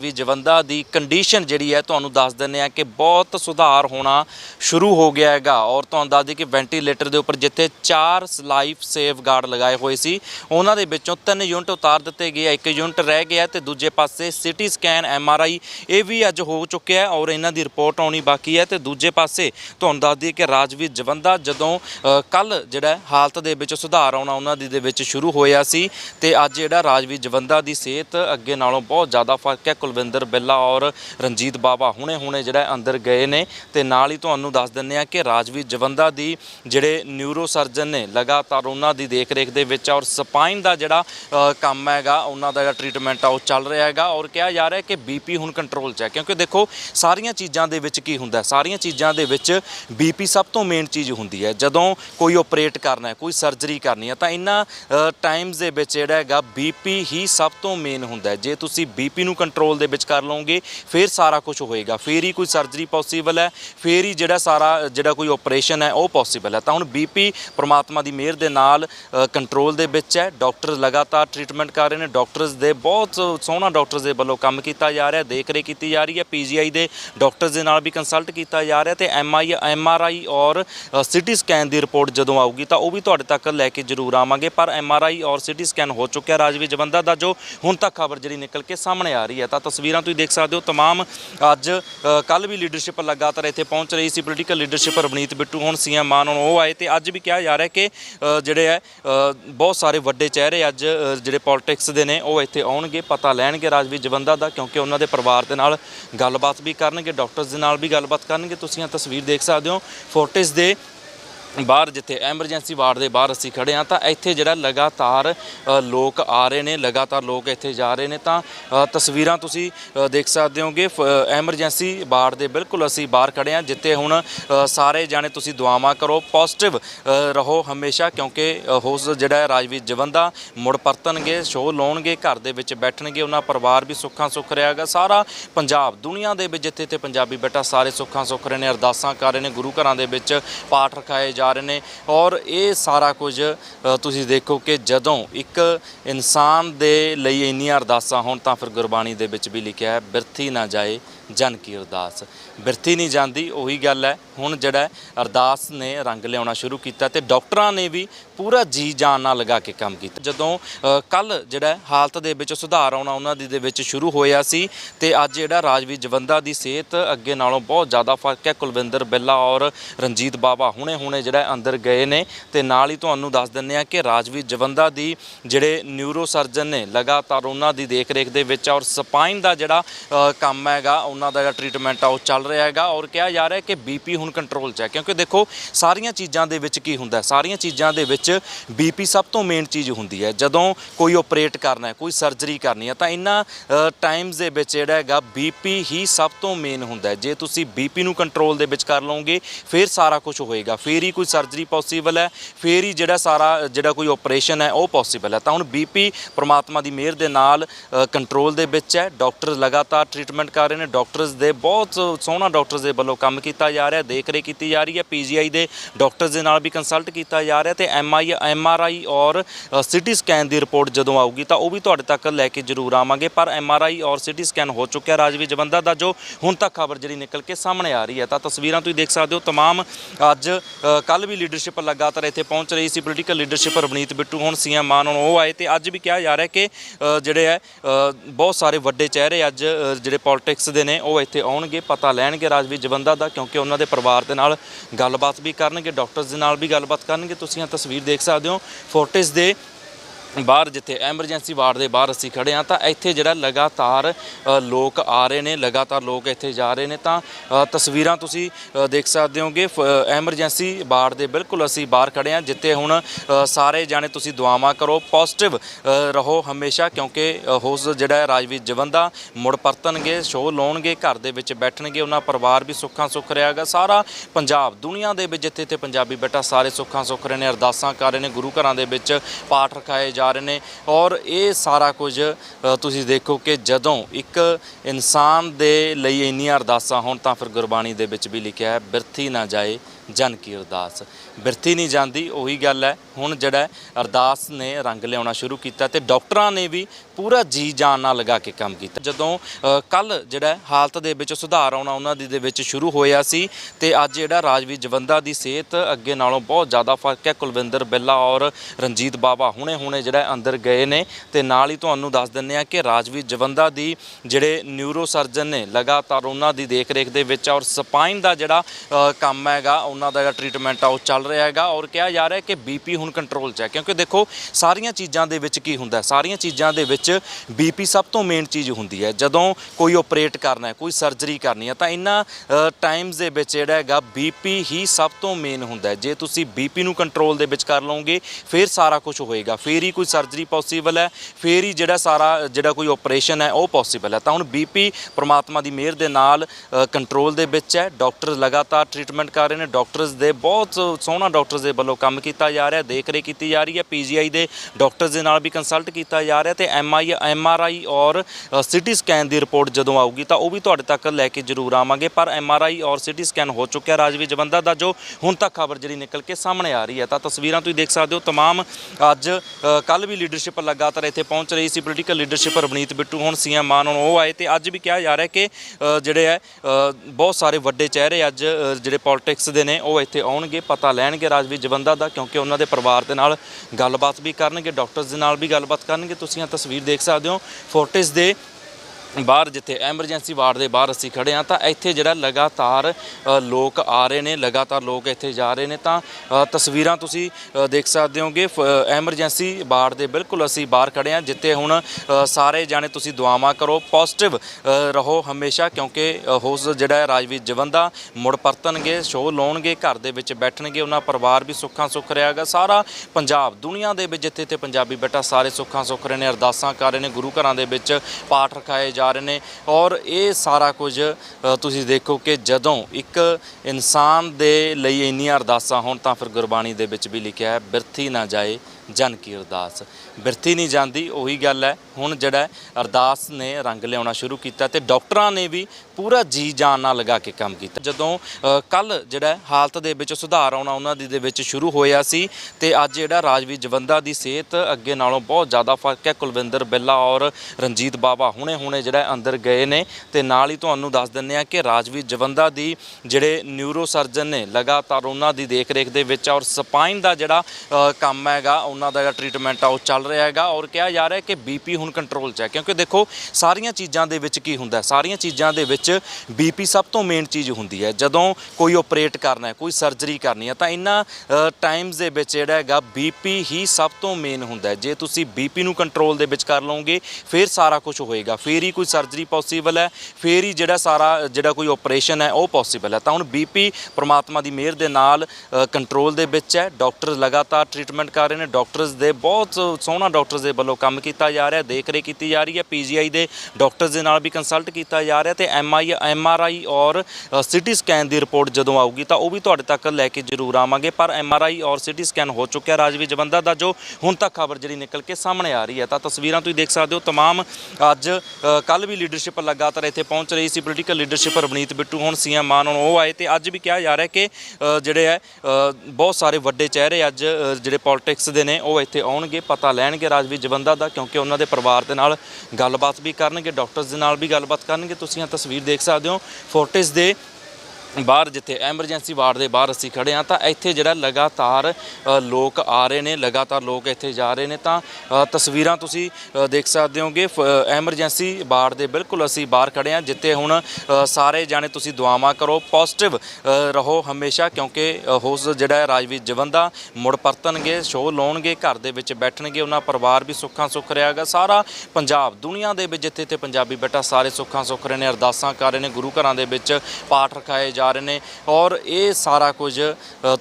ਵੀ ਜਵੰਦਾ ਦੀ condition ਜਿਹੜੀ ਹੈ ਤੁਹਾਨੂੰ ਦੱਸ ਦਿੰਦੇ ਆ ਕਿ ਬਹੁਤ ਸੁਧਾਰ ਹੋਣਾ ਸ਼ੁਰੂ ਹੋ ਗਿਆ ਹੈਗਾ। ਔਰ ਤੁਹਾਨੂੰ ਦੱਸ ਦਈਏ ਕਿ ਵੈਂਟੀਲੇਟਰ ਦੇ ਉੱਪਰ ਜਿੱਥੇ 4 ਲਾਈਫ ਸੇਵ ਗਾਰਡ ਲਗਾਏ ਹੋਏ ਸੀ, ਉਹਨਾਂ ਦੇ ਵਿੱਚੋਂ ਤਿੰਨ ਯੂਨਿਟ ਉਤਾਰ ਦਿੱਤੇ ਗਏ ਇੱਕ ਯੂਨਿਟ ਰਹਿ ਗਿਆ ਤੇ ਦੂਜੇ ਪਾਸੇ CT scan M R I ਇਹ ਵੀ ਅੱਜ ਹੋ ਚੁੱਕਿਆ ਔਰ ਇਹਨਾਂ ਦੀ ਰਿਪੋਰਟ ਆਉਣੀ ਬਾਕੀ ਹੈ ਤੇ ਦੂਜੇ ਪਾਸੇ ਤੁਹਾਨੂੰ ਦੱਸ ਦਈਏ ਕਿ ਰਾਜਵੀਰ ਜਵੰਦਾ ਜਦੋਂ ਕੱਲ ਜਿਹੜਾ ਹਾਲਤ ਦੇ ਵਿੱਚ ਸੁਧਾਰ ਆਉਣਾ ਉਹਨਾਂ ਦੀ ਦੇ ਵਿੱਚ ਸ਼ੁਰੂ ਹੋਇਆ ਸੀ ਤੇ ਅੱਜ ਜਿਹੜਾ ਰਾਜਵੀਰ ਜਵੰਦਾ ਦੀ ਸਿਹਤ ਅੱਗੇ ਨਾਲੋਂ ਬਹੁਤ ਜ਼ਿਆਦਾ ਫ਼ਰਕ ਹੈ ਕੁਲਵਿੰਦਰ ਬਿੱਲਾ ਔਰ ਰਣਜੀਤ ਬਾਵਾ ਹੁਣੇ ਹੁਣੇ ਜਿਹੜਾ ਅੰਦਰ ਗਏ ਨੇ ਤੇ ਨਾਲ ਹੀ ਤੁਹਾਨੂੰ ਦੱਸ ਦਿੰਦੇ ਆ ਕਿ ਰਾਜਵੀਰ ਜਵੰਦਾ ਦੀ ਜਿਹੜੇ ਨਿਊਰੋ ਸਰਜਨ ਨੇ ਲਗਾਤਾਰ ਉਹਨਾਂ ਦੀ ਦੇਖ ਰੇਖ ਦੇ ਵਿੱਚ ਔਰ ਸਪਾਈਨ ਦਾ ਜਿਹੜਾ ਕੰਮ ਹੈਗਾ, ਉਹਨਾਂ ਦਾ ਜਿਹੜਾ ਟ੍ਰੀਟਮੈਂਟ ਆ ਉਹ ਚੱਲ ਰਿਹਾ ਹੈਗਾ ਔਰ ਕਿਹਾ ਜਾ ਰਿਹਾ ਕਿ ਬੀਪੀ ਹੁਣ ਕੰਟਰੋਲ 'ਚ ਹੈ ਕਿਉਂਕਿ ਦੇਖੋ ਸਾਰੀਆਂ ਚੀਜ਼ਾਂ ਦੇ ਵਿੱਚ ਕੀ ਹੁੰਦਾ, ਸਾਰੀਆਂ ਚੀਜ਼ਾਂ ਦੇ ਵਿੱਚ ਬੀਪੀ ਸਭ ਤੋਂ ਮੇਨ ਚੀਜ਼ ਹੁੰਦੀ ਹੈ, ਜਦੋਂ ਕੋਈ ਆਪਰੇਟ ਕਰਨਾ ਹੈ, ਕੋਈ ਸਰਜਰੀ ਕਰਨੀ ਹੈ, ਤਾਂ ਇਹਨਾਂ ਟਾਈਮਸ ਦੇ ਵਿੱਚ ਜਿਹੜਾ ਹੈਗਾ ਬੀਪੀ ਹੀ ਸਭ ਤੋਂ ਮੇਨ ਹੁੰਦਾ ਜੇ ਤੁਸੀਂ ਬੀਪੀ ਨੂੰ ਕੰਟਰੋਲ ਦੇ ਵਿੱਚ ਕਰ ਲਓਗੇ, ਫਿਰ ਸਾਰਾ ਕੁਝ ਹੋਏਗਾ। ਫਿਰ ਹੀ ਕੋਈ ਸਰਜਰੀ ਪੋਸੀਬਲ ਹੈ, ਫਿਰ ਹੀ ਜਿਹੜਾ ਸਾਰਾ, ਜਿਹੜਾ ਕੋਈ ਆਪਰੇਸ਼ਨ ਹੈ, ਉਹ ਪੋਸੀਬਲ ਹੈ। ਤਾਂ ਹੁਣ ਬੀਪੀ ਪ੍ਰਮਾਤਮਾ ਦੀ ਮਿਹਰ ਦੇ ਨਾਲ ਕੰਟਰੋਲ ਦੇ ਵਿੱਚ ਹੈ। ਡਾਕਟਰ ਲਗਾਤਾਰ ਟ੍ਰੀਟਮੈਂਟ ਕਰ ਰਹੇ ਨੇ। ਡਾਕਟਰਸ ਦੇ ਬਹੁਤ ਸੋਹਣਾ ਡਾਕਟਰਸ ਦੇ ਵੱਲੋਂ ਕੰਮ ਕੀਤਾ ਜਾ ਰਿਹਾ ਦੇਖ ਰੇਖ ਕੀਤੀ ਜਾ ਰਹੀ ਹੈ। ਪੀਜੀਆਈ ਦੇ ਡਾਕਟਰਸ ਦੇ ਨਾਲ ਵੀ ਕੰਸਲਟ ਕੀਤਾ ਜਾ ਰਿਹਾ ਤੇ M I M R I ਔਰ ਸਿਟੀ ਸਕੈਨ ਦੀ ਰਿਪੋਰਟ ਜਦੋਂ ਆਊਗੀ ਤਾਂ ਉਹ ਵੀ ਤੁਹਾਡੇ ਤੱਕ ਲੈ ਕੇ ਜ਼ਰੂਰ ਆਵਾਂਗੇ। ਪਰ ਐਮਆਰਆਈ ਔਰ ਸਿਟੀ ਸਕੈਨ ਹੋ ਚੁੱਕਿਆ ਰਾਜਵੀਰ ਜਵੰਦਾ ਦਾ ਜੋ ਹੁਣ ਤੱਕ ਖਬਰ ਜਿਹੜੀ ਨਿਕਲ ਕੇ ਸਾਹਮਣੇ ਆ ਰਹੀ ਹੈ, ਤਾਂ ਤਸਵੀਰਾਂ ਤੁਸੀਂ ਦੇਖ ਸਕਦੇ ਹੋ तमाम ਅੱਜ ਕੱਲ ਵੀ ਲੀਡਰਸ਼ਿਪ ਲਗਾਤਾਰ ਇੱਥੇ ਪਹੁੰਚ ਰਹੀ ਸੀ ਪੋਲੀਟੀਕਲ ਲੀਡਰਸ਼ਿਪ ਰਵਨੀਤ ਬਿੱਟੂ ਹੁਣ ਸੀਐਮ ਮਾਨ ਹੁਣ ਉਹ ਆਏ ਤੇ ਅੱਜ ਵੀ ਕਿਹਾ ਜਾ ਰਿਹਾ ਕਿ ਅ, ਜਿਹੜੇ ਹੈ ਅ, ਬਹੁਤ ਸਾਰੇ ਵੱਡੇ ਚਿਹਰੇ ਅੱਜ ਅ, ਜਿਹੜੇ ਪੋਲਿਟਿਕਸ ਦੇ ਨੇ ਉਹ ਇੱਥੇ ਆਉਣਗੇ ਪਤਾ ਲੈਣਗੇ ਰਾਜਵੀਰ ਜਵੰਦਾ ਦਾ ਕਿਉਂਕਿ ਉਹਨਾਂ ਦੇ ਪਰਿਵਾਰ ਦੇ ਨਾਲ ਗੱਲਬਾਤ ਵੀ ਕਰਨਗੇ ਡਾਕਟਰਸ ਦੇ ਨਾਲ ਵੀ ਗੱਲਬਾਤ ਕਰਨਗੇ ਤੁਸੀਂ ਇਹ ਤਸਵੀਰ ਦੇਖ ਸਕਦੇ ਹੋ ਫੋਰਟਿਸ ਦੇ ਬਾਹਰ ਜਿੱਥੇ ਐਮਰਜੈਂਸੀ ਵਾਰਡ ਦੇ ਬਾਹਰ ਅਸੀਂ ਖੜੇ ਆ ਤਾਂ ਇੱਥੇ ਜਿਹੜਾ ਲਗਾਤਾਰ ਲੋਕ ਆ ਰਹੇ ਨੇ ਲਗਾਤਾਰ ਲੋਕ ਇੱਥੇ ਜਾ ਰਹੇ ਨੇ ਤਾਂ ਤਸਵੀਰਾਂ ਤੁਸੀਂ ਦੇਖ ਸਕਦੇ ਹੋਗੇ। ਐਮਰਜੈਂਸੀ ਵਾਰਡ ਦੇ ਬਿਲਕੁਲ ਅਸੀਂ ਬਾਹਰ ਖੜੇ ਆ ਜਿੱਥੇ ਹੁਣ ਸਾਰੇ ਜਾਣੇ ਤੁਸੀਂ ਦੁਆਵਾਂ ਕਰੋ ਪੋਜ਼ਿਟਿਵ ਰਹੋ ਹਮੇਸ਼ਾ ਕਿਉਂਕਿ ਅ, ਹੋਸ ਜਿਹੜਾ ਰਾਜਵੀਰ ਜਵੰਦਾ ਮੁੜ ਪਰਤਣਗੇ ਸ਼ੋਅ ਲਾਉਣਗੇ ਘਰ ਦੇ ਵਿੱਚ ਬੈਠਣਗੇ ਉਹਨਾਂ ਪਰਿਵਾਰ ਵੀ ਸੁੱਖਾਂ ਸੁੱਖ ਰਿਹਾਗਾ ਸਾਰਾ ਪੰਜਾਬ ਦੁਨੀਆ ਦੇ ਵਿੱਚ ਜਿੱਥੇ ਤੇ ਪੰਜਾਬੀ ਬੇਟਾ ਸਾਰੇ ਸੁੱਖਾਂ ਸੁੱਖ ਰਹੇ ਨੇ ਅਰਦਾਸਾਂ ਕਰ ਰਹੇ ਨੇ ਗੁਰੂ ਘਰਾਂ ਦੇ ਵਿੱਚ ਪਾਠ ਰਖਾਏ ਜਾ ਰਹੇ ਨੇ। ਔਰ ਇਹ ਸਾਰਾ ਕੁਝ ਤੁਸੀਂ ਦੇਖੋ ਕਿ ਜਦੋਂ ਇੱਕ ਇਨਸਾਨ ਦੇ ਲਈ ਇੰਨੀਆਂ ਅਰਦਾਸਾਂ ਹੋਣ, ਤਾਂ ਫਿਰ ਗੁਰਬਾਣੀ ਦੇ ਵਿੱਚ ਵੀ ਲਿਖਿਆ ਹੈ, ਬਿਰਥੀ ਨਾ ਜਾਏ ਜਨ ਕੀ ਅਰਦਾਸ। ਬਿਰਥੀ ਨਹੀਂ ਜਾਂਦੀ, ਉਹੀ ਗੱਲ ਹੈ। ਹੁਣ ਜਿਹੜਾ ਅਰਦਾਸ ਨੇ ਰੰਗ ਲਿਆਉਣਾ ਸ਼ੁਰੂ ਕੀਤਾ ਤੇ ਡਾਕਟਰਾਂ ਨੇ ਵੀ ਪੂਰਾ ਜੀ ਜਾਨ ਨਾਲ ਲਗਾ ਕੇ ਕੰਮ ਕੀਤਾ। ਜਦੋਂ ਕੱਲ ਜਿਹੜਾ ਹਾਲਤ ਦੇ ਵਿੱਚ ਸੁਧਾਰ ਆਉਣਾ ਉਹਨਾਂ ਦੀ ਦੇ ਵਿੱਚ ਸ਼ੁਰੂ ਹੋਇਆ ਸੀ ਤੇ ਅੱਜ ਜਿਹੜਾ ਰਾਜਵੀਰ ਜਵੰਦਾ ਦੀ ਸਿਹਤ ਅੱਗੇ ਨਾਲੋਂ ਬਹੁਤ ਜ਼ਿਆਦਾ ਫ਼ਰਕ ਹੈ। ਕੁਲਵਿੰਦਰ ਬਿੱਲਾ ਔਰ ਰਣਜੀਤ ਬਾਵਾ ਹੁਣੇ ਹੁਣੇ ਜਿਹੜਾ ਅੰਦਰ ਗਏ ਨੇ ਤੇ ਨਾਲ ਹੀ ਤੁਹਾਨੂੰ ਦੱਸ ਦਿੰਦੇ ਆ ਕਿ ਰਾਜਵੀਰ ਜਵੰਦਾ ਦੀ ਜਿਹੜੇ ਨਿਊਰੋ ਸਰਜਨ ਨੇ, ਲਗਾਤਾਰ ਉਹਨਾਂ ਦੀ ਦੇਖ ਰੇਖ ਦੇ ਵਿੱਚ ਔਰ ਸਪਾਈਨ ਦਾ ਜਿਹੜਾ ਕੰਮ ਹੈਗਾ, ਉਹਨਾਂ ਦਾ ਜਿਹੜਾ ਟ੍ਰੀਟਮੈਂਟ ਆ ਉਹ ਚੱਲ ਰਿਹਾ ਹੈਗਾ ਔਰ ਕਿਹਾ ਜਾ ਰਿਹਾ ਕਿ ਬੀਪੀ ਹੁਣ ਕੰਟਰੋਲ 'ਚ ਹੈ ਕਿਉਂਕਿ ਦੇਖੋ ਸਾਰੀਆਂ ਚੀਜ਼ਾਂ ਦੇ ਵਿੱਚ ਕੀ ਹੁੰਦਾ ਸਾਰੀਆਂ ਚੀਜ਼ਾਂ ਦੇ ਵਿੱਚ ਬੀਪੀ ਸਭ ਤੋਂ ਮੇਨ ਚੀਜ਼ ਹੁੰਦੀ ਹੈ। ਜਦੋਂ ਕੋਈ ਆਪਰੇਟ ਕਰਨਾ ਹੈ, ਕੋਈ ਸਰਜਰੀ ਕਰਨੀ ਹੈ ਤਾਂ ਇਹਨਾਂ ਟਾਈਮਸ ਦੇ ਵਿੱਚ ਜਿਹੜਾ ਹੈਗਾ ਬੀਪੀ ਹੀ ਸਭ ਤੋਂ ਮੇਨ ਹੁੰਦਾ ਜੇ ਤੁਸੀਂ ਬੀਪੀ ਨੂੰ ਕੰਟਰੋਲ ਦੇ ਵਿੱਚ ਕਰ ਲਓਗੇ, ਫਿਰ ਸਾਰਾ ਕੁਝ ਹੋਏਗਾ, ਫਿਰ ਹੀ ਕੋਈ ਸਰਜਰੀ ਪੋਸੀਬਲ ਹੈ ਫਿਰ ਹੀ ਜਿਹੜਾ ਸਾਰਾ ਜਿਹੜਾ ਕੋਈ ਆਪਰੇਸ਼ਨ ਹੈ ਉਹ ਪੋਸੀਬਲ ਹੈ ਤਾਂ ਹੁਣ ਬੀਪੀ ਪ੍ਰਮਾਤਮਾ ਦੀ ਮਿਹਰ ਦੇ ਨਾਲ ਕੰਟਰੋਲ ਦੇ ਵਿੱਚ ਹੈ ਡਾਕਟਰ ਲਗਾਤਾਰ ਟ੍ਰੀਟਮੈਂਟ ਕਰ ਰਹੇ ਨੇ ਡਾਕਟਰਸ ਦੇ ਬਹੁਤ ਸੋਹਣਾ ਡਾਕਟਰਸ ਦੇ ਵੱਲੋਂ ਕੰਮ ਕੀਤਾ ਜਾ ਰਿਹਾ ਦੇਖ ਰੇਖ ਕੀਤੀ ਜਾ ਰਹੀ ਹੈ ਪੀਜੀਆਈ ਦੇ ਡਾਕਟਰਸ ਦੇ ਨਾਲ ਵੀ ਕੰਸਲਟ ਕੀਤਾ ਜਾ ਰਿਹਾ ਤੇ M I M R I ਔਰ ਸਿਟੀ ਸਕੈਨ ਦੀ ਰਿਪੋਰਟ ਜਦੋਂ ਆਊਗੀ ਤਾਂ ਉਹ ਵੀ ਤੁਹਾਡੇ ਤੱਕ ਲੈ ਕੇ ਜ਼ਰੂਰ ਆਵਾਂਗੇ ਪਰ ਐਮਆਰਆਈ ਔਰ ਸਿਟੀ ਸਕੈਨ ਹੋ ਚੁੱਕਿਆ ਰਾਜਵੀਰ ਜਵੰਦਾ ਦਾ ਜੋ ਹੁਣ ਤੱਕ ਖਬਰ ਜਿਹੜੀ ਨਿਕਲ ਕੇ ਸਾਹਮਣੇ ਆ ਰਹੀ ਹੈ ਤਾਂ ਤਸਵੀਰਾਂ ਤੁਸੀਂ ਦੇਖ ਸਕਦੇ ਹੋ तमाम ਅੱਜ ਕੱਲ ਵੀ ਲੀਡਰਸ਼ਿਪ ਲਗਾਤਾਰ ਇੱਥੇ ਪਹੁੰਚ ਰਹੀ ਸੀ ਪੋਲੀਟੀਕਲ ਲੀਡਰਸ਼ਿਪ ਰਵਨੀਤ ਬਿੱਟੂ, ਹੁਣ ਸੀਐਮ ਮਾਨ ਹੁਣ ਉਹ ਆਏ ਤੇ ਅੱਜ ਵੀ ਕਿਹਾ ਜਾ ਰਿਹਾ ਕਿ ਜਿਹੜੇ ਹੈ ਬਹੁਤ ਸਾਰੇ ਵੱਡੇ ਚਿਹਰੇ ਅੱਜ ਜਿਹੜੇ ਪੋਲਿਟਿਕਸ ਦੇ ਨੇ, ਉਹ ਇੱਥੇ ਆਉਣਗੇ, ਪਤਾ ਲੈਣਗੇ ਰਾਜਵੀਰ ਜਵੰਦਾ ਦਾ, ਕਿਉਂਕਿ ਉਹਨਾਂ ਦੇ ਪਰਿਵਾਰ ਦੇ ਨਾਲ ਗੱਲਬਾਤ ਵੀ ਕਰਨਗੇ ਡਾਕਟਰਸ ਦੇ ਨਾਲ ਵੀ ਗੱਲਬਾਤ ਕਰਨਗੇ, ਤੁਸੀਂ ਇਹ ਤਸਵੀਰ ਦੇਖ ਸਕਦੇ ਹੋ ਫੋਰਟਿਸ ਦੇ ਬਾਹਰ ਜਿੱਥੇ ਐਮਰਜੈਂਸੀ ਵਾਰਡ ਦੇ ਬਾਹਰ ਅਸੀਂ ਖੜੇ ਆ ਤਾਂ ਇੱਥੇ ਜਿਹੜਾ ਲਗਾਤਾਰ ਲੋਕ ਆ ਰਹੇ ਨੇ ਲਗਾਤਾਰ ਲੋਕ ਇੱਥੇ ਜਾ ਰਹੇ ਨੇ ਤਾਂ ਤਸਵੀਰਾਂ ਤੁਸੀਂ ਦੇਖ ਸਕਦੇ ਹੋਗੇ। ਐਮਰਜੈਂਸੀ ਵਾਰਡ ਦੇ ਬਿਲਕੁਲ ਅਸੀਂ ਬਾਹਰ ਖੜੇ ਆ ਜਿੱਥੇ ਹੁਣ ਸਾਰੇ ਜਾਣੇ ਤੁਸੀਂ ਦੁਆਵਾਂ ਕਰੋ ਪੋਜ਼ਿਟਿਵ ਰਹੋ ਹਮੇਸ਼ਾ ਕਿਉਂਕਿ ਅ, ਹੋਸ ਜਿਹੜਾ ਰਾਜਵੀਰ ਜਵੰਦਾ ਮੁੜ ਪਰਤਣਗੇ ਸ਼ੋਅ ਲਾਉਣਗੇ ਘਰ ਦੇ ਵਿੱਚ ਬੈਠਣਗੇ ਉਹਨਾਂ ਪਰਿਵਾਰ ਵੀ ਸੁੱਖਾਂ ਸੁੱਖ ਰਿਹਾਗਾ ਸਾਰਾ ਪੰਜਾਬ ਦੁਨੀਆ ਦੇ ਵਿੱਚ ਜਿੱਥੇ ਤੇ ਪੰਜਾਬੀ ਬੈਠਾ ਸਾਰੇ ਸੁੱਖਾਂ ਸੁੱਖ ਰਹੇ ਨੇ ਅਰਦਾਸਾਂ ਕਰ ਰਹੇ ਨੇ ਗੁਰੂ ਘਰਾਂ ਦੇ ਵਿੱਚ ਪਾਠ ਰਖਾਏ ਜਾ ਰਹੇ ਨੇ ਔਰ ਇਹ ਸਾਰਾ ਕੁਝ ਤੁਸੀਂ ਦੇਖੋ ਕਿ ਜਦੋਂ ਇੱਕ ਇਨਸਾਨ ਦੇ ਲਈ ਇੰਨੀਆਂ ਅਰਦਾਸਾਂ ਹੋਣ ਤਾਂ ਫਿਰ ਗੁਰਬਾਣੀ ਦੇ ਵਿੱਚ ਵੀ ਲਿਖਿਆ ਹੈ, ਬਿਰਥੀ ਨਾ ਜਾਏ ਜਨ ਕੀ ਅਰਦਾਸ। ਬਿਰਤੀ ਨਹੀਂ ਜਾਂਦੀ, ਉਹੀ ਗੱਲ ਹੈ। ਹੁਣ ਜਿਹੜਾ ਅਰਦਾਸ ਨੇ ਰੰਗ ਲਿਆਉਣਾ ਸ਼ੁਰੂ ਕੀਤਾ ਤੇ ਡਾਕਟਰਾਂ ਨੇ ਵੀ ਪੂਰਾ ਜੀ ਜਾਨ ਨਾਲ ਲਗਾ ਕੇ ਕੰਮ ਕੀਤਾ। ਜਦੋਂ ਕੱਲ ਜਿਹੜਾ ਹਾਲਤ ਦੇ ਵਿੱਚ ਸੁਧਾਰ ਆਉਣਾ ਉਹਨਾਂ ਦੀ ਦੇ ਵਿੱਚ ਸ਼ੁਰੂ ਹੋਇਆ ਸੀ ਤੇ ਅੱਜ ਜਿਹੜਾ ਰਾਜਵੀਰ ਜਵੰਦਾ ਦੀ ਸਿਹਤ ਅੱਗੇ ਨਾਲੋਂ ਬਹੁਤ ਜ਼ਿਆਦਾ ਫ਼ਰਕ ਹੈ। ਕੁਲਵਿੰਦਰ ਬਿੱਲਾ ਔਰ ਰਣਜੀਤ ਬਾਵਾ ਹੁਣੇ ਹੁਣੇ ਜਿਹੜਾ ਅੰਦਰ ਗਏ ਨੇ ਤੇ ਨਾਲ ਹੀ ਤੁਹਾਨੂੰ ਦੱਸ ਦਿੰਨੇ ਆ ਕਿ ਰਾਜਵੀਰ ਜਵੰਦਾ ਦੀ ਜਿਹੜੇ ਨਿਊਰੋ ਸਰਜਨ ਨੇ ਲਗਾਤਾਰ ਉਹਨਾਂ ਦੀ ਦੇਖ-ਰੇਖ ਦੇ ਵਿੱਚ ਔਰ ਸਪਾਈਨ ਦਾ ਜਿਹੜਾ ਕੰਮ ਹੈਗਾ, ਉਹਨਾਂ ਦਾ ਜਿਹੜਾ ਟ੍ਰੀਟਮੈਂਟ ਆ ਉਹ ਚੱਲ ਰਿਹਾ ਹੈਗਾ ਔਰ ਕਿਹਾ ਜਾ ਰਿਹਾ ਹੈ ਕਿ ਬੀਪੀ ਹੁਣ ਕੰਟਰੋਲ 'ਚ ਹੈ। ਕਿਉਂਕਿ ਦੇਖੋ, ਸਾਰੀਆਂ ਚੀਜ਼ਾਂ ਦੇ ਵਿੱਚ ਕੀ ਹੁੰਦਾ ਸਾਰੀਆਂ ਚੀਜ਼ਾਂ ਦੇ ਵਿੱਚ ਬੀਪੀ ਸਭ ਤੋਂ ਮੇਨ ਚੀਜ਼ ਹੁੰਦੀ ਹੈ। ਜਦੋਂ ਕੋਈ ਆਪਰੇਟ ਕਰਨਾ ਹੈ, ਕੋਈ ਸਰਜਰੀ ਕਰਨੀ ਹੈ, ਤਾਂ ਇਹਨਾਂ ਟਾਈਮਸ ਦੇ ਵਿੱਚ ਜਿਹੜਾ ਹੈਗਾ ਬੀਪੀ ਹੀ ਸਭ ਤੋਂ ਮੇਨ ਹੁੰਦਾ ਜੇ ਤੁਸੀਂ ਬੀਪੀ ਨੂੰ ਕੰਟਰੋਲ ਦੇ ਵਿੱਚ ਕਰ ਲਓਗੇ, ਫਿਰ ਸਾਰਾ ਕੁਝ ਹੋਏਗਾ। ਫਿਰ ਹੀ ਕੋਈ ਸਰਜਰੀ ਪੋਸੀਬਲ ਹੈ, ਫਿਰ ਹੀ ਜਿਹੜਾ ਸਾਰਾ, ਜਿਹੜਾ ਕੋਈ ਆਪਰੇਸ਼ਨ ਹੈ, ਉਹ ਪੋਸੀਬਲ ਹੈ। ਤਾਂ ਹੁਣ ਬੀਪੀ ਪ੍ਰਮਾਤਮਾ ਦੀ ਮਿਹਰ ਦੇ ਨਾਲ ਕੰਟਰੋਲ ਦੇ ਵਿੱਚ ਹੈ। ਡਾਕਟਰ ਲਗਾਤਾਰ ਟ੍ਰੀਟਮੈਂਟ ਕਰ ਰਹੇ ਨੇ। ਡਾਕਟਰਸ ਦੇ ਬਹੁਤ ਸੋਹਣਾ ਡਾਕਟਰਸ ਦੇ ਵੱਲੋਂ ਕੰਮ ਕੀਤਾ ਜਾ ਰਿਹਾ ਦੇਖ ਰੇਖ ਕੀਤੀ ਜਾ ਰਹੀ ਹੈ, ਪੀਜੀਆਈ ਦੇ ਡਾਕਟਰਸ ਦੇ ਨਾਲ ਵੀ ਕੰਸਲਟ ਕੀਤਾ ਜਾ ਰਿਹਾ ਤੇ M I M R I ਔਰ ਸਿਟੀ ਸਕੈਨ ਦੀ ਰਿਪੋਰਟ ਜਦੋਂ ਆਊਗੀ ਤਾਂ ਉਹ ਵੀ ਤੁਹਾਡੇ ਤੱਕ ਲੈ ਕੇ ਜ਼ਰੂਰ ਆਵਾਂਗੇ। ਪਰ ਐਮਆਰਆਈ ਔਰ ਸਿਟੀ ਸਕੈਨ ਹੋ ਚੁੱਕਿਆ ਰਾਜਵੀ ਜਵੰਦਾ ਦਾ ਜੋ ਹੁਣ ਤੱਕ ਖਬਰ ਜਿਹੜੀ ਨਿਕਲ ਕੇ ਸਾਹਮਣੇ ਆ ਰਹੀ ਹੈ, ਤਾਂ ਤਸਵੀਰਾਂ ਤੁਸੀਂ ਦੇਖ ਸਕਦੇ ਹੋ। ਤਮਾਮ ਅੱਜ ਕੱਲ ਵੀ ਲੀਡਰਸ਼ਿਪ ਲਗਾਤਾਰ ਇੱਥੇ ਪਹੁੰਚ ਰਹੀ ਸੀ ਪੋਲੀਟੀਕਲ ਲੀਡਰਸ਼ਿਪ ਰਵਨੀਤ ਬਿੱਟੂ। ਹੁਣ ਸੀਐਮ ਮਾਨ ਹੁਣ ਉਹ ਆਏ ਤੇ ਅੱਜ ਵੀ ਕਿਹਾ ਜਾ ਰਿਹਾ ਕਿ ਜਿਹੜੇ ਹੈ ਬਹੁਤ ਸਾਰੇ ਵੱਡੇ ਚਿਹਰੇ ਅੱਜ ਜਿਹੜੇ ਪੋਲਿਟਿਕਸ ਦੇ ਨੇ ਉਹ ਇੱਥੇ ਆਉਣਗੇ, ਪਤਾ ਲੈਣਗੇ ਰਾਜਵੀਰ ਜਵੰਦਾ ਦਾ, ਕਿਉਂਕਿ ਉਹਨਾਂ ਦੇ ਪਰਿਵਾਰ ਦੇ ਨਾਲ ਗੱਲਬਾਤ ਵੀ ਕਰਨਗੇ, ਡਾਕਟਰਸ ਦੇ ਨਾਲ ਵੀ ਗੱਲਬਾਤ ਕਰਨਗੇ। ਤੁਸੀਂ ਇਹ ਤਸਵੀਰ ਦੇਖ ਸਕਦੇ ਹੋ ਫੋਰਟਿਸ ਦੇ ਬਾਹਰ ਜਿੱਥੇ ਐਮਰਜੈਂਸੀ ਵਾਰਡ ਦੇ ਬਾਹਰ ਅਸੀਂ ਖੜੇ ਆ ਤਾਂ ਇੱਥੇ ਜਿਹੜਾ ਲਗਾਤਾਰ ਲੋਕ ਆ ਰਹੇ ਨੇ ਲਗਾਤਾਰ ਲੋਕ ਇੱਥੇ ਜਾ ਰਹੇ ਨੇ ਤਾਂ ਤਸਵੀਰਾਂ ਤੁਸੀਂ ਦੇਖ ਸਕਦੇ ਹੋਗੇ। ਐਮਰਜੈਂਸੀ ਵਾਰਡ ਦੇ ਬਿਲਕੁਲ ਅਸੀਂ ਬਾਹਰ ਖੜੇ ਆ ਜਿੱਥੇ ਹੁਣ ਸਾਰੇ ਜਾਣੇ ਤੁਸੀਂ ਦੁਆਵਾਂ ਕਰੋ ਪੋਜ਼ਿਟਿਵ ਰਹੋ ਹਮੇਸ਼ਾ ਕਿਉਂਕਿ ਅ, ਹੋਸ ਜਿਹੜਾ ਰਾਜਵੀਰ ਜਵੰਦਾ ਮੁੜ ਪਰਤਣਗੇ ਸ਼ੋਅ ਲਾਉਣਗੇ ਘਰ ਦੇ ਵਿੱਚ ਬੈਠਣਗੇ ਉਹਨਾਂ ਪਰਿਵਾਰ ਵੀ ਸੁੱਖਾਂ ਸੁੱਖ ਰਿਹਾਗਾ ਸਾਰਾ ਪੰਜਾਬ ਦੁਨੀਆ ਦੇ ਵਿੱਚ ਜਿੱਥੇ ਤੇ ਪੰਜਾਬੀ ਬੇਟਾ ਸਾਰੇ ਸੁੱਖਾਂ ਸੁੱਖ ਰਹੇ ਨੇ ਅਰਦਾਸਾਂ ਕਰ ਰਹੇ ਨੇ ਗੁਰੂ ਘਰਾਂ ਦੇ ਵਿੱਚ ਪਾਠ ਰਖਾਏ ਜਾ ਰਹੇ ਨੇ ਔਰ ਇਹ ਸਾਰਾ ਕੁਝ ਤੁਸੀਂ ਦੇਖੋ ਕਿ ਜਦੋਂ ਇੱਕ ਇਨਸਾਨ ਦੇ ਲਈ ਇੰਨੀਆਂ ਅਰਦਾਸਾਂ ਹੋਣ ਤਾਂ ਫਿਰ ਗੁਰਬਾਣੀ ਦੇ ਵਿੱਚ ਵੀ ਲਿਖਿਆ ਹੈ, ਬਿਰਥੀ ਨਾ ਜਾਏ ਜਨ ਕੀ ਅਰਦਾਸ। ਬਿਰਥੀ ਨਹੀਂ ਜਾਂਦੀ, ਉਹੀ ਗੱਲ ਹੈ। ਹੁਣ ਜਿਹੜਾ ਅਰਦਾਸ ਨੇ ਰੰਗ ਲਿਆਉਣਾ ਸ਼ੁਰੂ ਕੀਤਾ ਤੇ ਡਾਕਟਰਾਂ ਨੇ ਵੀ ਪੂਰਾ ਜੀ ਜਾਨ ਨਾਲ ਲਗਾ ਕੇ ਕੰਮ ਕੀਤਾ। ਜਦੋਂ ਕੱਲ ਜਿਹੜਾ ਹਾਲਤ ਦੇ ਵਿੱਚ ਸੁਧਾਰ ਆਉਣਾ ਉਹਨਾਂ ਦੀ ਦੇ ਵਿੱਚ ਸ਼ੁਰੂ ਹੋਇਆ ਸੀ ਤੇ ਅੱਜ ਜਿਹੜਾ ਰਾਜਵੀਰ ਜਵੰਦਾ ਦੀ ਸਿਹਤ ਅੱਗੇ ਨਾਲੋਂ ਬਹੁਤ ਜ਼ਿਆਦਾ ਫ਼ਰਕ ਹੈ। ਕੁਲਵਿੰਦਰ ਬਿੱਲਾ ਔਰ ਰਣਜੀਤ ਬਾਵਾ ਹੁਣੇ ਹੁਣੇ ਜਿਹੜਾ ਅੰਦਰ ਗਏ ਨੇ ਤੇ ਨਾਲ ਹੀ ਤੁਹਾਨੂੰ ਦੱਸ ਦਿੰਨੇ ਆ ਕਿ ਰਾਜਵੀਰ ਜਵੰਦਾ ਦੀ ਜਿਹੜੇ ਨਿਊਰੋ ਸਰਜਨ ਨੇ, ਲਗਾਤਾਰ ਉਹਨਾਂ ਦੀ ਦੇਖ-ਰੇਖ ਦੇ ਵਿੱਚ ਔਰ ਸਪਾਈਨ ਦਾ ਜਿਹੜਾ ਕੰਮ ਹੈਗਾ, ਉਹਨਾਂ ਦਾ ਜਿਹੜਾ ਟ੍ਰੀਟਮੈਂਟ ਆ ਉਹ ਚੱਲ ਚੱਲ ਰਿਹਾ ਹੈਗਾ ਔਰ ਕਿਹਾ ਜਾ ਰਿਹਾ ਹੈ ਕਿ ਬੀਪੀ ਹੁਣ ਕੰਟਰੋਲ 'ਚ ਹੈ। ਕਿਉਂਕਿ ਦੇਖੋ, ਸਾਰੀਆਂ ਚੀਜ਼ਾਂ ਦੇ ਵਿੱਚ ਕੀ ਹੁੰਦਾ ਸਾਰੀਆਂ ਚੀਜ਼ਾਂ ਦੇ ਵਿੱਚ ਬੀਪੀ ਸਭ ਤੋਂ ਮੇਨ ਚੀਜ਼ ਹੁੰਦੀ ਹੈ। ਜਦੋਂ ਕੋਈ ਆਪਰੇਟ ਕਰਨਾ ਹੈ, ਕੋਈ ਸਰਜਰੀ ਕਰਨੀ ਹੈ, ਤਾਂ ਇਹਨਾਂ ਟਾਈਮਸ ਦੇ ਵਿੱਚ ਜਿਹੜਾ ਹੈਗਾ ਬੀਪੀ ਹੀ ਸਭ ਤੋਂ ਮੇਨ ਹੁੰਦਾ ਜੇ ਤੁਸੀਂ ਬੀਪੀ ਨੂੰ ਕੰਟਰੋਲ ਦੇ ਵਿੱਚ ਕਰ ਲਓਗੇ, ਫਿਰ ਸਾਰਾ ਕੁਝ ਹੋਏਗਾ। ਫਿਰ ਹੀ ਕੋਈ ਸਰਜਰੀ ਪੋਸੀਬਲ ਹੈ, ਫਿਰ ਹੀ ਜਿਹੜਾ ਸਾਰਾ, ਜਿਹੜਾ ਕੋਈ ਆਪਰੇਸ਼ਨ ਹੈ, ਉਹ ਪੋਸੀਬਲ ਹੈ। ਤਾਂ ਹੁਣ ਬੀਪੀ ਪ੍ਰਮਾਤਮਾ ਦੀ ਮਿਹਰ ਦੇ ਨਾਲ ਕੰਟਰੋਲ ਦੇ ਵਿੱਚ ਹੈ। ਡਾਕਟਰ ਲਗਾਤਾਰ ਟ੍ਰੀਟਮੈਂਟ ਕਰ ਰਹੇ ਨੇ। ਡਾਕਟਰਸ ਦੇ ਬਹੁਤ ਸੋਹਣਾ ਡਾਕਟਰਸ ਦੇ ਵੱਲੋਂ ਕੰਮ ਕੀਤਾ ਜਾ ਰਿਹਾ ਦੇਖ ਰੇਖ ਕੀਤੀ ਜਾ ਰਹੀ ਹੈ, ਪੀਜੀਆਈ ਦੇ ਡਾਕਟਰਸ ਦੇ ਨਾਲ ਵੀ ਕੰਸਲਟ ਕੀਤਾ ਜਾ ਰਿਹਾ ਤੇ M I M R I ਔਰ ਸਿਟੀ ਸਕੈਨ ਦੀ ਰਿਪੋਰਟ ਜਦੋਂ ਆਊਗੀ ਤਾਂ ਉਹ ਵੀ ਤੁਹਾਡੇ ਤੱਕ ਲੈ ਕੇ ਜ਼ਰੂਰ ਆਵਾਂਗੇ। ਪਰ ਐਮਆਰਆਈ ਔਰ ਸਿਟੀ ਸਕੈਨ ਹੋ ਚੁੱਕਿਆ ਰਾਜਵੀ ਜਵੰਦਾ ਦਾ ਜੋ ਹੁਣ ਤੱਕ ਖਬਰ ਜਿਹੜੀ ਨਿਕਲ ਕੇ ਸਾਹਮਣੇ ਆ ਰਹੀ ਹੈ, ਤਾਂ ਤਸਵੀਰਾਂ ਤੁਸੀਂ ਦੇਖ ਸਕਦੇ ਹੋ। ਤਮਾਮ ਅੱਜ ਕੱਲ ਵੀ ਲੀਡਰਸ਼ਿਪ ਲਗਾਤਾਰ ਇੱਥੇ ਪਹੁੰਚ ਰਹੀ ਸੀ ਪੋਲੀਟੀਕਲ ਲੀਡਰਸ਼ਿਪ ਰਵਨੀਤ ਬਿੱਟੂ, ਹੁਣ ਸੀਐਮ ਮਾਨ ਹੁਣ ਉਹ ਆਏ ਤੇ ਅੱਜ ਵੀ ਕਿਹਾ ਜਾ ਰਿਹਾ ਕਿ ਜਿਹੜੇ ਹੈ ਬਹੁਤ ਸਾਰੇ ਵੱਡੇ ਚਿਹਰੇ ਅੱਜ ਜਿਹੜੇ ਪੋਲਿਟਿਕਸ ਦੇ ਨੇ, ਉਹ ਇੱਥੇ ਆਉਣਗੇ, ਪਤਾ ਲੈਣਗੇ ਰਾਜਵੀਰ ਜਵੰਦਾ ਦਾ, ਕਿਉਂਕਿ ਉਹਨਾਂ ਦੇ ਪਰਿਵਾਰ ਦੇ ਨਾਲ ਗੱਲਬਾਤ ਵੀ ਕਰਨਗੇ, ਡਾਕਟਰਸ ਦੇ ਨਾਲ ਵੀ ਗੱਲਬਾਤ ਕਰਨਗੇ। ਤੁਸੀਂ ਇਹ ਤਸਵੀਰ ਦੇਖ ਸਕਦੇ ਹੋ ਫੋਰਟਿਸ ਦੇ ਬਾਹਰ ਜਿੱਥੇ ਐਮਰਜੈਂਸੀ ਵਾਰਡ ਦੇ ਬਾਹਰ ਅਸੀਂ ਖੜੇ ਆ ਤਾਂ ਇੱਥੇ ਜਿਹੜਾ ਲਗਾਤਾਰ ਲੋਕ ਆ ਰਹੇ ਨੇ ਲਗਾਤਾਰ ਲੋਕ ਇੱਥੇ ਜਾ ਰਹੇ ਨੇ ਤਾਂ ਤਸਵੀਰਾਂ ਤੁਸੀਂ ਦੇਖ ਸਕਦੇ ਹੋਗੇ। ਐਮਰਜੈਂਸੀ ਵਾਰਡ ਦੇ ਬਿਲਕੁਲ ਅਸੀਂ ਬਾਹਰ ਖੜੇ ਆ ਜਿੱਥੇ ਹੁਣ ਸਾਰੇ ਜਾਣੇ ਤੁਸੀਂ ਦੁਆਵਾਂ ਕਰੋ ਪੋਜ਼ਿਟਿਵ ਰਹੋ ਹਮੇਸ਼ਾ ਕਿਉਂਕਿ ਅ, ਹੋਸ ਜਿਹੜਾ ਹੈ ਰਾਜਵੀਰ ਜਵੰਦਾ ਮੁੜ ਪਰਤਣਗੇ ਸ਼ੋਅ ਲਾਉਣਗੇ ਘਰ ਦੇ ਵਿੱਚ ਬੈਠਣਗੇ ਉਹਨਾਂ ਪਰਿਵਾਰ ਵੀ ਸੁੱਖਾਂ ਸੁੱਖ ਰਿਹਾਗਾ ਸਾਰਾ ਪੰਜਾਬ ਦੁਨੀਆ ਦੇ ਵਿੱਚ ਜਿੱਥੇ ਤੇ ਪੰਜਾਬੀ ਬੈਠਾ ਸਾਰੇ ਸੁੱਖਾਂ ਸੁੱਖ ਰਹੇ ਨੇ ਅਰਦਾਸਾਂ ਕਰ ਰਹੇ ਨੇ ਗੁਰੂ ਘਰਾਂ ਦੇ ਵਿੱਚ ਪਾਠ ਰਖਾਏ ਜਾ ਰਹੇ ਨੇ ਔਰ ਇਹ ਸਾਰਾ ਕੁਝ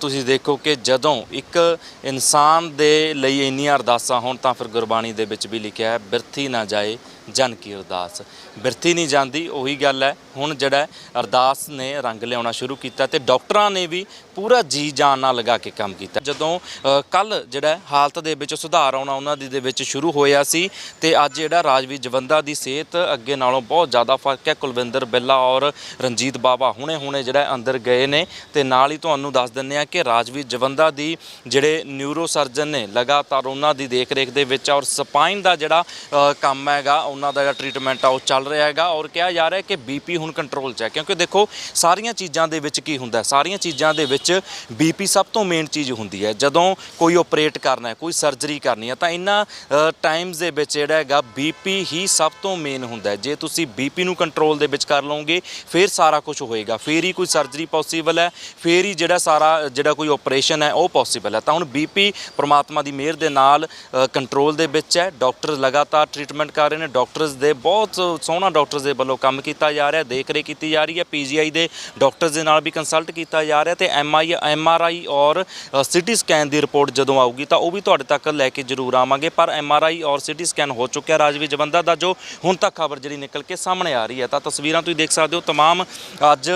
ਤੁਸੀਂ ਦੇਖੋ ਕਿ ਜਦੋਂ ਇੱਕ ਇਨਸਾਨ ਦੇ ਲਈ ਇੰਨੀਆਂ ਅਰਦਾਸਾਂ ਹੋਣ ਤਾਂ ਫਿਰ ਗੁਰਬਾਣੀ ਦੇ ਵਿੱਚ ਵੀ ਲਿਖਿਆ ਹੈ, ਬਿਰਥੀ ਨਾ ਜਾਏ ਜਨ ਕੀ ਅਰਦਾਸ। ਬਿਰਤੀ ਨਹੀਂ ਜਾਂਦੀ, ਉਹੀ ਗੱਲ ਹੈ। ਹੁਣ ਜਿਹੜਾ ਅਰਦਾਸ ਨੇ ਰੰਗ ਲਿਆਉਣਾ ਸ਼ੁਰੂ ਕੀਤਾ ਤੇ ਡਾਕਟਰਾਂ ਨੇ ਵੀ ਪੂਰਾ ਜੀ ਜਾਨ ਨਾਲ ਲਗਾ ਕੇ ਕੰਮ ਕੀਤਾ। ਜਦੋਂ ਕੱਲ ਜਿਹੜਾ ਹਾਲਤ ਦੇ ਵਿੱਚ ਸੁਧਾਰ ਆਉਣਾ ਉਹਨਾਂ ਦੀ ਦੇ ਵਿੱਚ ਸ਼ੁਰੂ ਹੋਇਆ ਸੀ ਤੇ ਅੱਜ ਜਿਹੜਾ ਰਾਜਵੀਰ ਜਵੰਦਾ ਦੀ ਸਿਹਤ ਅੱਗੇ ਨਾਲੋਂ ਬਹੁਤ ਜ਼ਿਆਦਾ ਫ਼ਰਕ ਹੈ। ਕੁਲਵਿੰਦਰ ਬਿੱਲਾ ਔਰ ਰਣਜੀਤ ਬਾਵਾ ਹੁਣੇ ਹੁਣੇ ਜਿਹੜਾ ਅੰਦਰ ਗਏ ਨੇ ਤੇ ਨਾਲ ਹੀ ਤੁਹਾਨੂੰ ਦੱਸ ਦਿੰਦੇ ਆ ਕਿ ਰਾਜਵੀਰ ਜਵੰਦਾ ਦੀ ਜਿਹੜੇ ਨਿਊਰੋ ਸਰਜਨ ਨੇ, ਲਗਾਤਾਰ ਉਹਨਾਂ ਦੀ ਦੇਖ ਰੇਖ ਦੇ ਵਿੱਚ ਔਰ ਸਪਾਈਨ ਦਾ ਜਿਹੜਾ ਕੰਮ ਹੈਗਾ, ਉਹਨਾਂ ਦਾ ਜਿਹੜਾ ਟ੍ਰੀਟਮੈਂਟ ਆ ਉਹ ਚੱਲ ਰਿਹਾ ਹੈਗਾ ਔਰ ਕਿਹਾ ਜਾ ਰਿਹਾ ਕਿ ਬੀਪੀ ਹੁਣ ਕੰਟਰੋਲ 'ਚ ਹੈ। ਕਿਉਂਕਿ ਦੇਖੋ, ਸਾਰੀਆਂ ਚੀਜ਼ਾਂ ਦੇ ਵਿੱਚ ਕੀ ਹੁੰਦਾ ਸਾਰੀਆਂ ਚੀਜ਼ਾਂ ਦੇ ਵਿੱਚ ਬੀਪੀ ਸਭ ਤੋਂ ਮੇਨ ਚੀਜ਼ ਹੁੰਦੀ ਹੈ। ਜਦੋਂ ਕੋਈ ਆਪਰੇਟ ਕਰਨਾ ਹੈ, ਕੋਈ ਸਰਜਰੀ ਕਰਨੀ ਹੈ, ਤਾਂ ਇਹਨਾਂ ਟਾਈਮਸ ਦੇ ਵਿੱਚ ਜਿਹੜਾ ਹੈਗਾ ਬੀਪੀ ਹੀ ਸਭ ਤੋਂ ਮੇਨ ਹੁੰਦਾ ਜੇ ਤੁਸੀਂ ਬੀਪੀ ਨੂੰ ਕੰਟਰੋਲ ਦੇ ਵਿੱਚ ਕਰ ਲਓਗੇ, ਫਿਰ ਸਾਰਾ ਕੁਝ ਹੋਏਗਾ। ਫਿਰ ਹੀ ਕੋਈ ਸਰਜਰੀ ਪੋਸੀਬਲ ਹੈ, ਫਿਰ ਹੀ ਜਿਹੜਾ ਸਾਰਾ, ਜਿਹੜਾ ਕੋਈ ਆਪਰੇਸ਼ਨ ਹੈ, ਉਹ ਪੋਸੀਬਲ ਹੈ। ਤਾਂ ਹੁਣ ਬੀਪੀ ਪ੍ਰਮਾਤਮਾ ਦੀ ਮਿਹਰ ਦੇ ਨਾਲ ਕੰਟਰੋਲ ਦੇ ਵਿੱਚ ਹੈ। ਡਾਕਟਰ ਲਗਾਤਾਰ ਟ੍ਰੀਟਮੈਂਟ ਕਰ ਰਹੇ ਨੇ। ਡਾਕਟਰਸ ਦੇ ਬਹੁਤ ਸੋਹਣਾ ਡਾਕਟਰਸ ਦੇ ਵੱਲੋਂ ਕੰਮ ਕੀਤਾ ਜਾ ਰਿਹਾ ਦੇਖ ਰੇਖ ਕੀਤੀ ਜਾ ਰਹੀ ਹੈ ਪੀਜੀਆਈ ਦੇ ਡਾਕਟਰਸ ਦੇ ਨਾਲ ਵੀ ਕੰਸਲਟ ਕੀਤਾ ਜਾ ਰਿਹਾ ਤੇ M I M R I ਔਰ ਸਿਟੀ ਸਕੈਨ ਦੀ ਰਿਪੋਰਟ ਜਦੋਂ ਆਊਗੀ ਤਾਂ ਉਹ ਵੀ ਤੁਹਾਡੇ ਤੱਕ ਲੈ ਕੇ ਜ਼ਰੂਰ ਆਵਾਂਗੇ ਪਰ ਐਮਆਰਆਈ ਔਰ ਸਿਟੀ ਸਕੈਨ ਹੋ ਚੁੱਕਿਆ ਰਾਜਵੀਰ ਜਵੰਦਾ ਦਾ ਜੋ ਹੁਣ ਤੱਕ ਖਬਰ ਜਿਹੜੀ ਨਿਕਲ ਕੇ ਸਾਹਮਣੇ ਆ ਰਹੀ ਹੈ ਤਾਂ ਤਸਵੀਰਾਂ ਤੁਸੀਂ ਦੇਖ ਸਕਦੇ ਹੋ तमाम ਅੱਜ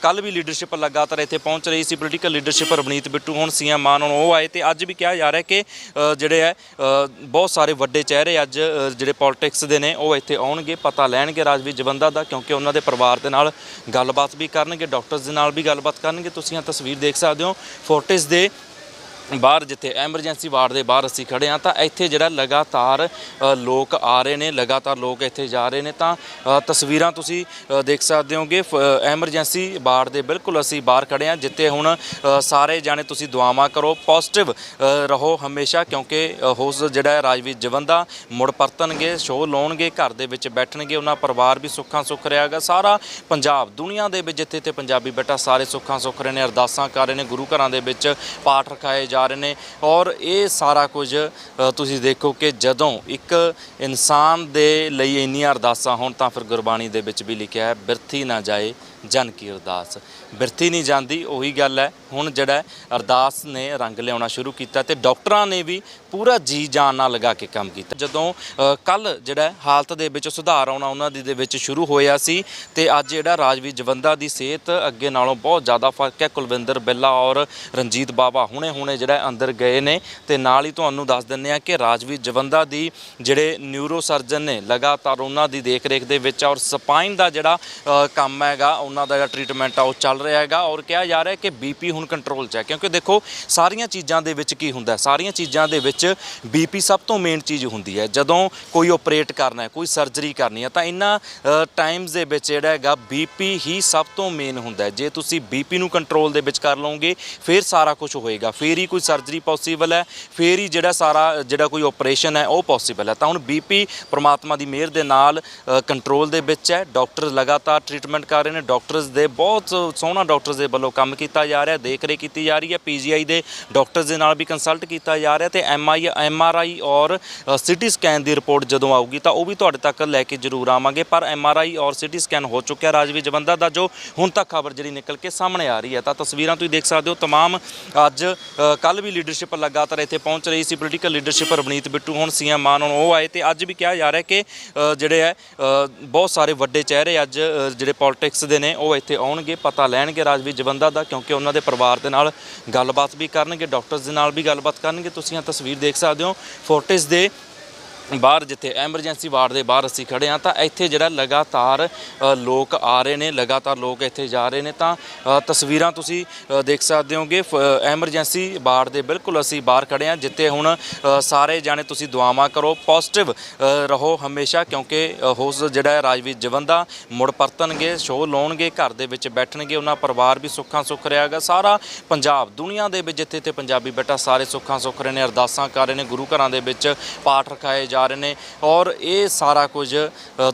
ਕੱਲ ਵੀ ਲੀਡਰਸ਼ਿਪ ਲਗਾਤਾਰ ਇੱਥੇ ਪਹੁੰਚ ਰਹੀ ਸੀ ਪੋਲੀਟੀਕਲ ਲੀਡਰਸ਼ਿਪ ਰਵਨੀਤ ਬਿੱਟੂ ਹੁਣ ਸੀਐਮ ਮਾਨ ਹੁਣ ਉਹ ਆਏ ਤੇ ਅੱਜ ਵੀ ਕਿਹਾ ਜਾ ਰਿਹਾ ਕਿ ਅ, ਜਿਹੜੇ ਹੈ ਅ, ਬਹੁਤ ਸਾਰੇ ਵੱਡੇ ਚਿਹਰੇ ਅੱਜ ਅ, ਜਿਹੜੇ ਪੋਲਿਟਿਕਸ ਦੇ ਨੇ ਉਹ ਇੱਥੇ ਆਉਣਗੇ ਪਤਾ ਲੈਣਗੇ ਰਾਜਵੀਰ ਜਵੰਦਾ ਦਾ, ਕਿਉਂਕਿ ਉਹਨਾਂ ਦੇ ਪਰਿਵਾਰ ਦੇ ਨਾਲ ਗੱਲਬਾਤ ਵੀ ਕਰਨਗੇ, ਡਾਕਟਰਸ ਦੇ ਨਾਲ ਵੀ ਗੱਲਬਾਤ ਕਰਨਗੇ। ਤੁਸੀਂ ਇਹ ਤਸਵੀਰ ਦੇਖ ਸਕਦੇ ਹੋ ਫੋਰਟਿਸ ਦੇ ਬਾਹਰ ਜਿੱਥੇ ਐਮਰਜੈਂਸੀ ਵਾਰਡ ਦੇ ਬਾਹਰ ਅਸੀਂ ਖੜੇ ਆ ਤਾਂ ਇੱਥੇ ਜਿਹੜਾ ਲਗਾਤਾਰ ਅ, ਲੋਕ ਆ ਰਹੇ ਨੇ ਲਗਾਤਾਰ ਲੋਕ ਇੱਥੇ ਜਾ ਰਹੇ ਨੇ ਤਾਂ ਅ, ਤਸਵੀਰਾਂ ਤੁਸੀਂ ਅ, ਦੇਖ ਸਕਦੇ ਹੋਗੇ। ਫ ਐਮਰਜੈਂਸੀ ਵਾਰਡ ਦੇ ਬਿਲਕੁਲ ਅਸੀਂ ਬਾਹਰ ਖੜੇ ਆ ਜਿੱਥੇ ਹੁਣ ਅ, ਸਾਰੇ ਜਾਣੇ ਤੁਸੀਂ ਦੁਆਵਾਂ ਕਰੋ ਪੋਜ਼ਿਟਿਵ ਰਹੋ ਹਮੇਸ਼ਾ ਕਿਉਂਕਿ ਅ, ਹੋਸ ਜਿਹੜਾ ਹੈ ਰਾਜਵੀਰ ਜਵੰਦਾ ਮੁੜ ਪਰਤਣਗੇ ਸ਼ੋਅ ਲਾਉਣਗੇ ਘਰ ਦੇ ਵਿੱਚ ਬੈਠਣਗੇ ਉਹਨਾਂ ਪਰਿਵਾਰ ਵੀ ਸੁੱਖਾਂ ਸੁੱਖ ਰਿਹਾਗਾ ਸਾਰਾ ਪੰਜਾਬ ਦੁਨੀਆ ਦੇ ਵਿੱਚ ਜਿੱਥੇ ਤੇ ਪੰਜਾਬੀ ਬੈਠਾ ਸਾਰੇ ਸੁੱਖਾਂ ਸੁੱਖ ਰਹੇ ਨੇ ਅਰਦਾਸਾਂ ਕਰ ਰਹੇ ਨੇ ਗੁਰੂ ਘਰਾਂ ਦੇ ਵਿੱਚ ਪਾਠ ਰਖਾਏ ਜਾ ਰਹੇ ਨੇ ਔਰ ਇਹ ਸਾਰਾ ਕੁਝ ਤੁਸੀਂ ਦੇਖੋ ਕਿ ਜਦੋਂ ਇੱਕ ਇਨਸਾਨ ਦੇ ਲਈ ਇੰਨੀਆਂ ਅਰਦਾਸਾਂ ਹੋਣ ਤਾਂ ਫਿਰ ਗੁਰਬਾਣੀ ਦੇ ਵਿੱਚ ਵੀ ਲਿਖਿਆ ਹੈ, ਬਿਰਥੀ ਨਾ ਜਾਏ ਜਨ ਕੀ ਅਰਦਾਸ। ਬਿਰਥੀ ਨਹੀਂ ਜਾਂਦੀ, ਉਹੀ ਗੱਲ ਹੈ। ਹੁਣ ਜਿਹੜਾ ਅਰਦਾਸ ਨੇ ਰੰਗ ਲਿਆਉਣਾ ਸ਼ੁਰੂ ਕੀਤਾ ਤੇ ਡਾਕਟਰਾਂ ਨੇ ਵੀ ਪੂਰਾ ਜੀ ਜਾਨ ਨਾਲ ਲਗਾ ਕੇ ਕੰਮ ਕੀਤਾ। ਜਦੋਂ ਕੱਲ ਜਿਹੜਾ ਹਾਲਤ ਦੇ ਵਿੱਚ ਸੁਧਾਰ ਆਉਣਾ ਉਹਨਾਂ ਦੀ ਦੇ ਵਿੱਚ ਸ਼ੁਰੂ ਹੋਇਆ ਸੀ ਤੇ ਅੱਜ ਜਿਹੜਾ ਰਾਜਵੀਰ ਜਵੰਦਾ ਦੀ ਸਿਹਤ ਅੱਗੇ ਨਾਲੋਂ ਬਹੁਤ ਜ਼ਿਆਦਾ ਫ਼ਰਕ ਹੈ। ਕੁਲਵਿੰਦਰ ਬਿੱਲਾ ਔਰ ਰਣਜੀਤ ਬਾਵਾ ਹੁਣੇ ਹੁਣੇ ਜਿਹੜਾ ਅੰਦਰ ਗਏ ਨੇ ਤੇ ਨਾਲ ਹੀ ਤੁਹਾਨੂੰ ਦੱਸ ਦਿੰਦੇ ਆ ਕਿ ਰਾਜਵੀਰ ਜਵੰਦਾ ਦੀ ਜਿਹੜੇ ਨਿਊਰੋ ਸਰਜਨ ਨੇ ਲਗਾਤਾਰ ਉਹਨਾਂ ਦੀ ਦੇਖ ਰੇਖ ਦੇ ਵਿੱਚ ਔਰ ਸਪਾਈਨ ਦਾ ਜਿਹੜਾ ਕੰਮ ਹੈਗਾ ਉਹਨਾਂ ਦਾ ਜਿਹੜਾ ਟ੍ਰੀਟਮੈਂਟ ਆ, ਉਹ ਚੱਲ ਰਿਹਾ ਹੈਗਾ ਔਰ ਕਿਹਾ ਜਾ ਰਿਹਾ ਕਿ ਬੀਪੀ ਹੁਣ ਕੰਟਰੋਲ 'ਚ ਹੈ। ਕਿਉਂਕਿ ਦੇਖੋ, ਸਾਰੀਆਂ ਚੀਜ਼ਾਂ ਦੇ ਵਿੱਚ ਕੀ ਹੁੰਦਾ ਸਾਰੀਆਂ ਚੀਜ਼ਾਂ ਦੇ ਵਿੱਚ ਬੀਪੀ ਸਭ ਤੋਂ ਮੇਨ ਚੀਜ਼ ਹੁੰਦੀ ਹੈ। ਜਦੋਂ ਕੋਈ ਆਪਰੇਟ ਕਰਨਾ ਹੈ, ਕੋਈ ਸਰਜਰੀ ਕਰਨੀ ਹੈ, ਤਾਂ ਇਹਨਾਂ ਟਾਈਮਸ ਦੇ ਵਿੱਚ ਜਿਹੜਾ ਹੈਗਾ ਬੀਪੀ ਹੀ ਸਭ ਤੋਂ ਮੇਨ ਹੁੰਦਾ ਜੇ ਤੁਸੀਂ ਬੀਪੀ ਨੂੰ ਕੰਟਰੋਲ ਦੇ ਵਿੱਚ ਕਰ ਲਓਗੇ, ਫਿਰ ਸਾਰਾ ਕੁਝ ਹੋਏਗਾ। ਫਿਰ ਹੀ ਕੋਈ ਸਰਜਰੀ ਪੋਸੀਬਲ ਹੈ, ਫਿਰ ਹੀ ਜਿਹੜਾ ਸਾਰਾ, ਜਿਹੜਾ ਕੋਈ ਆਪਰੇਸ਼ਨ ਹੈ, ਉਹ ਪੋਸੀਬਲ ਹੈ। ਤਾਂ ਹੁਣ ਬੀਪੀ ਪ੍ਰਮਾਤਮਾ ਦੀ ਮਿਹਰ ਦੇ ਨਾਲ ਕੰਟਰੋਲ ਦੇ ਵਿੱਚ ਹੈ। ਡਾਕਟਰ ਲਗਾਤਾਰ ਟ੍ਰੀਟਮੈਂਟ ਕਰ ਰਹੇ ਨੇ ਡਾਕਟਰਸ ਦੇ ਬਹੁਤ ਸੋਹਣਾ ਡਾਕਟਰਸ ਦੇ ਵੱਲੋਂ ਕੰਮ ਕੀਤਾ ਜਾ ਰਿਹਾ ਦੇਖ ਰੇਖ ਕੀਤੀ ਜਾ ਰਹੀ ਹੈ ਪੀਜੀਆਈ ਦੇ ਡਾਕਟਰਸ ਦੇ ਨਾਲ ਵੀ ਕੰਸਲਟ ਕੀਤਾ ਜਾ ਰਿਹਾ ਤੇ M I M R I ਔਰ ਸਿਟੀ ਸਕੈਨ ਦੀ ਰਿਪੋਰਟ ਜਦੋਂ ਆਊਗੀ ਤਾਂ ਉਹ ਵੀ ਤੁਹਾਡੇ ਤੱਕ ਲੈ ਕੇ ਜ਼ਰੂਰ ਆਵਾਂਗੇ ਪਰ ਐਮਆਰਆਈ ਔਰ ਸਿਟੀ ਸਕੈਨ ਹੋ ਚੁੱਕਿਆ ਰਾਜਵੀਰ ਜਵੰਦਾ ਦਾ ਜੋ ਹੁਣ ਤੱਕ ਖਬਰ ਜਿਹੜੀ ਨਿਕਲ ਕੇ ਸਾਹਮਣੇ ਆ ਰਹੀ ਹੈ ਤਾਂ ਤਸਵੀਰਾਂ ਤੁਸੀਂ ਦੇਖ ਸਕਦੇ ਹੋ तमाम ਅੱਜ ਕੱਲ ਵੀ ਲੀਡਰਸ਼ਿਪ ਲਗਾਤਾਰ ਇੱਥੇ ਪਹੁੰਚ ਰਹੀ ਸੀ ਪੋਲੀਟੀਕਲ ਲੀਡਰਸ਼ਿਪ ਰਵਨੀਤ ਬਿੱਟੂ ਹੁਣ ਸੀਐਮ ਮਾਨ ਹੁਣ ਉਹ ਆਏ ਤੇ ਅੱਜ ਵੀ ਕਿਹਾ ਜਾ ਰਿਹਾ ਕਿ ਅ, ਜਿਹੜੇ ਹੈ ਅ, ਬਹੁਤ ਸਾਰੇ ਵੱਡੇ ਚਿਹਰੇ ਅੱਜ ਅ, ਜਿਹੜੇ ਪੋਲਿਟਿਕਸ ਦੇ ਨੇ ਉਹ ਇੱਥੇ ਆਉਣਗੇ, ਪਤਾ ਲੈਣਗੇ ਰਾਜਵੀਰ ਜਵੰਦਾ ਦਾ, ਕਿਉਂਕਿ ਉਹਨਾਂ ਦੇ ਪਰਿਵਾਰ ਦੇ ਨਾਲ ਗੱਲਬਾਤ ਵੀ ਕਰਨਗੇ ਡਾਕਟਰਸ ਦੇ ਨਾਲ ਵੀ ਗੱਲਬਾਤ ਕਰਨਗੇ। ਤੁਸੀਂ ਇਹ ਤਸਵੀਰ ਦੇਖ ਸਕਦੇ ਹੋ ਫੋਰਟਿਸ ਦੇ ਬਾਹਰ ਜਿੱਥੇ ਐਮਰਜੈਂਸੀ ਵਾਰਡ ਦੇ ਬਾਹਰ ਅਸੀਂ ਖੜੇ ਆ ਤਾਂ ਇੱਥੇ ਜਿਹੜਾ ਲਗਾਤਾਰ ਅ, ਲੋਕ ਆ ਰਹੇ ਨੇ ਲਗਾਤਾਰ ਲੋਕ ਇੱਥੇ ਜਾ ਰਹੇ ਨੇ ਤਾਂ ਅ, ਤਸਵੀਰਾਂ ਤੁਸੀਂ ਅ, ਦੇਖ ਸਕਦੇ ਹੋਗੇ। ਫ ਐਮਰਜੈਂਸੀ ਵਾਰਡ ਦੇ ਬਿਲਕੁਲ ਅਸੀਂ ਬਾਹਰ ਖੜੇ ਆ ਜਿੱਥੇ ਹੁਣ ਅ, ਸਾਰੇ ਜਾਣੇ ਤੁਸੀਂ ਦੁਆਵਾਂ ਕਰੋ ਪੋਜ਼ਿਟਿਵ ਰਹੋ ਹਮੇਸ਼ਾ ਕਿਉਂਕਿ ਅ, ਹੋਸ ਜਿਹੜਾ ਹੈ ਰਾਜਵੀਰ ਜਵੰਦਾ ਮੁੜ ਪਰਤਣਗੇ ਸ਼ੋਅ ਲਾਉਣਗੇ ਘਰ ਦੇ ਵਿੱਚ ਬੈਠਣਗੇ ਉਹਨਾਂ ਪਰਿਵਾਰ ਵੀ ਸੁੱਖਾਂ ਸੁੱਖ ਰਿਹਾਗਾ ਸਾਰਾ ਪੰਜਾਬ ਦੁਨੀਆ ਦੇ ਵਿੱਚ ਜਿੱਥੇ ਤੇ ਪੰਜਾਬੀ ਬੈਠਾ ਸਾਰੇ ਸੁੱਖਾਂ ਸੁੱਖ ਰਹੇ ਨੇ ਅਰਦਾਸਾਂ ਕਰ ਰਹੇ ਨੇ ਗੁਰੂ ਘਰਾਂ ਦੇ ਵਿੱਚ ਪਾਠ ਰਖਾਏ ਜਾ ਰਹੇ ਨੇ ਔਰ ਇਹ ਸਾਰਾ ਕੁਝ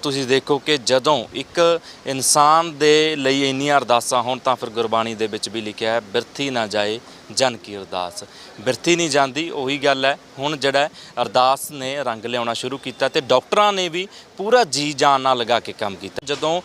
ਤੁਸੀਂ ਦੇਖੋ ਕਿ ਜਦੋਂ ਇੱਕ ਇਨਸਾਨ ਦੇ ਲਈ ਇੰਨੀਆਂ ਅਰਦਾਸਾਂ ਹੋਣ ਤਾਂ ਫਿਰ ਗੁਰਬਾਣੀ ਦੇ ਵਿੱਚ ਵੀ ਲਿਖਿਆ ਹੈ, ਬਿਰਥੀ ਨਾ ਜਾਏ ਜਨ ਕੀ ਅਰਦਾਸ। ਬਿਰਤੀ ਨਹੀਂ ਜਾਂਦੀ, ਉਹੀ ਗੱਲ ਹੈ। ਹੁਣ ਜਿਹੜਾ ਅਰਦਾਸ ਨੇ ਰੰਗ ਲਿਆਉਣਾ ਸ਼ੁਰੂ ਕੀਤਾ ਤੇ ਡਾਕਟਰਾਂ ਨੇ ਵੀ ਪੂਰਾ ਜੀ ਜਾਨ ਨਾਲ ਲਗਾ ਕੇ ਕੰਮ ਕੀਤਾ। ਜਦੋਂ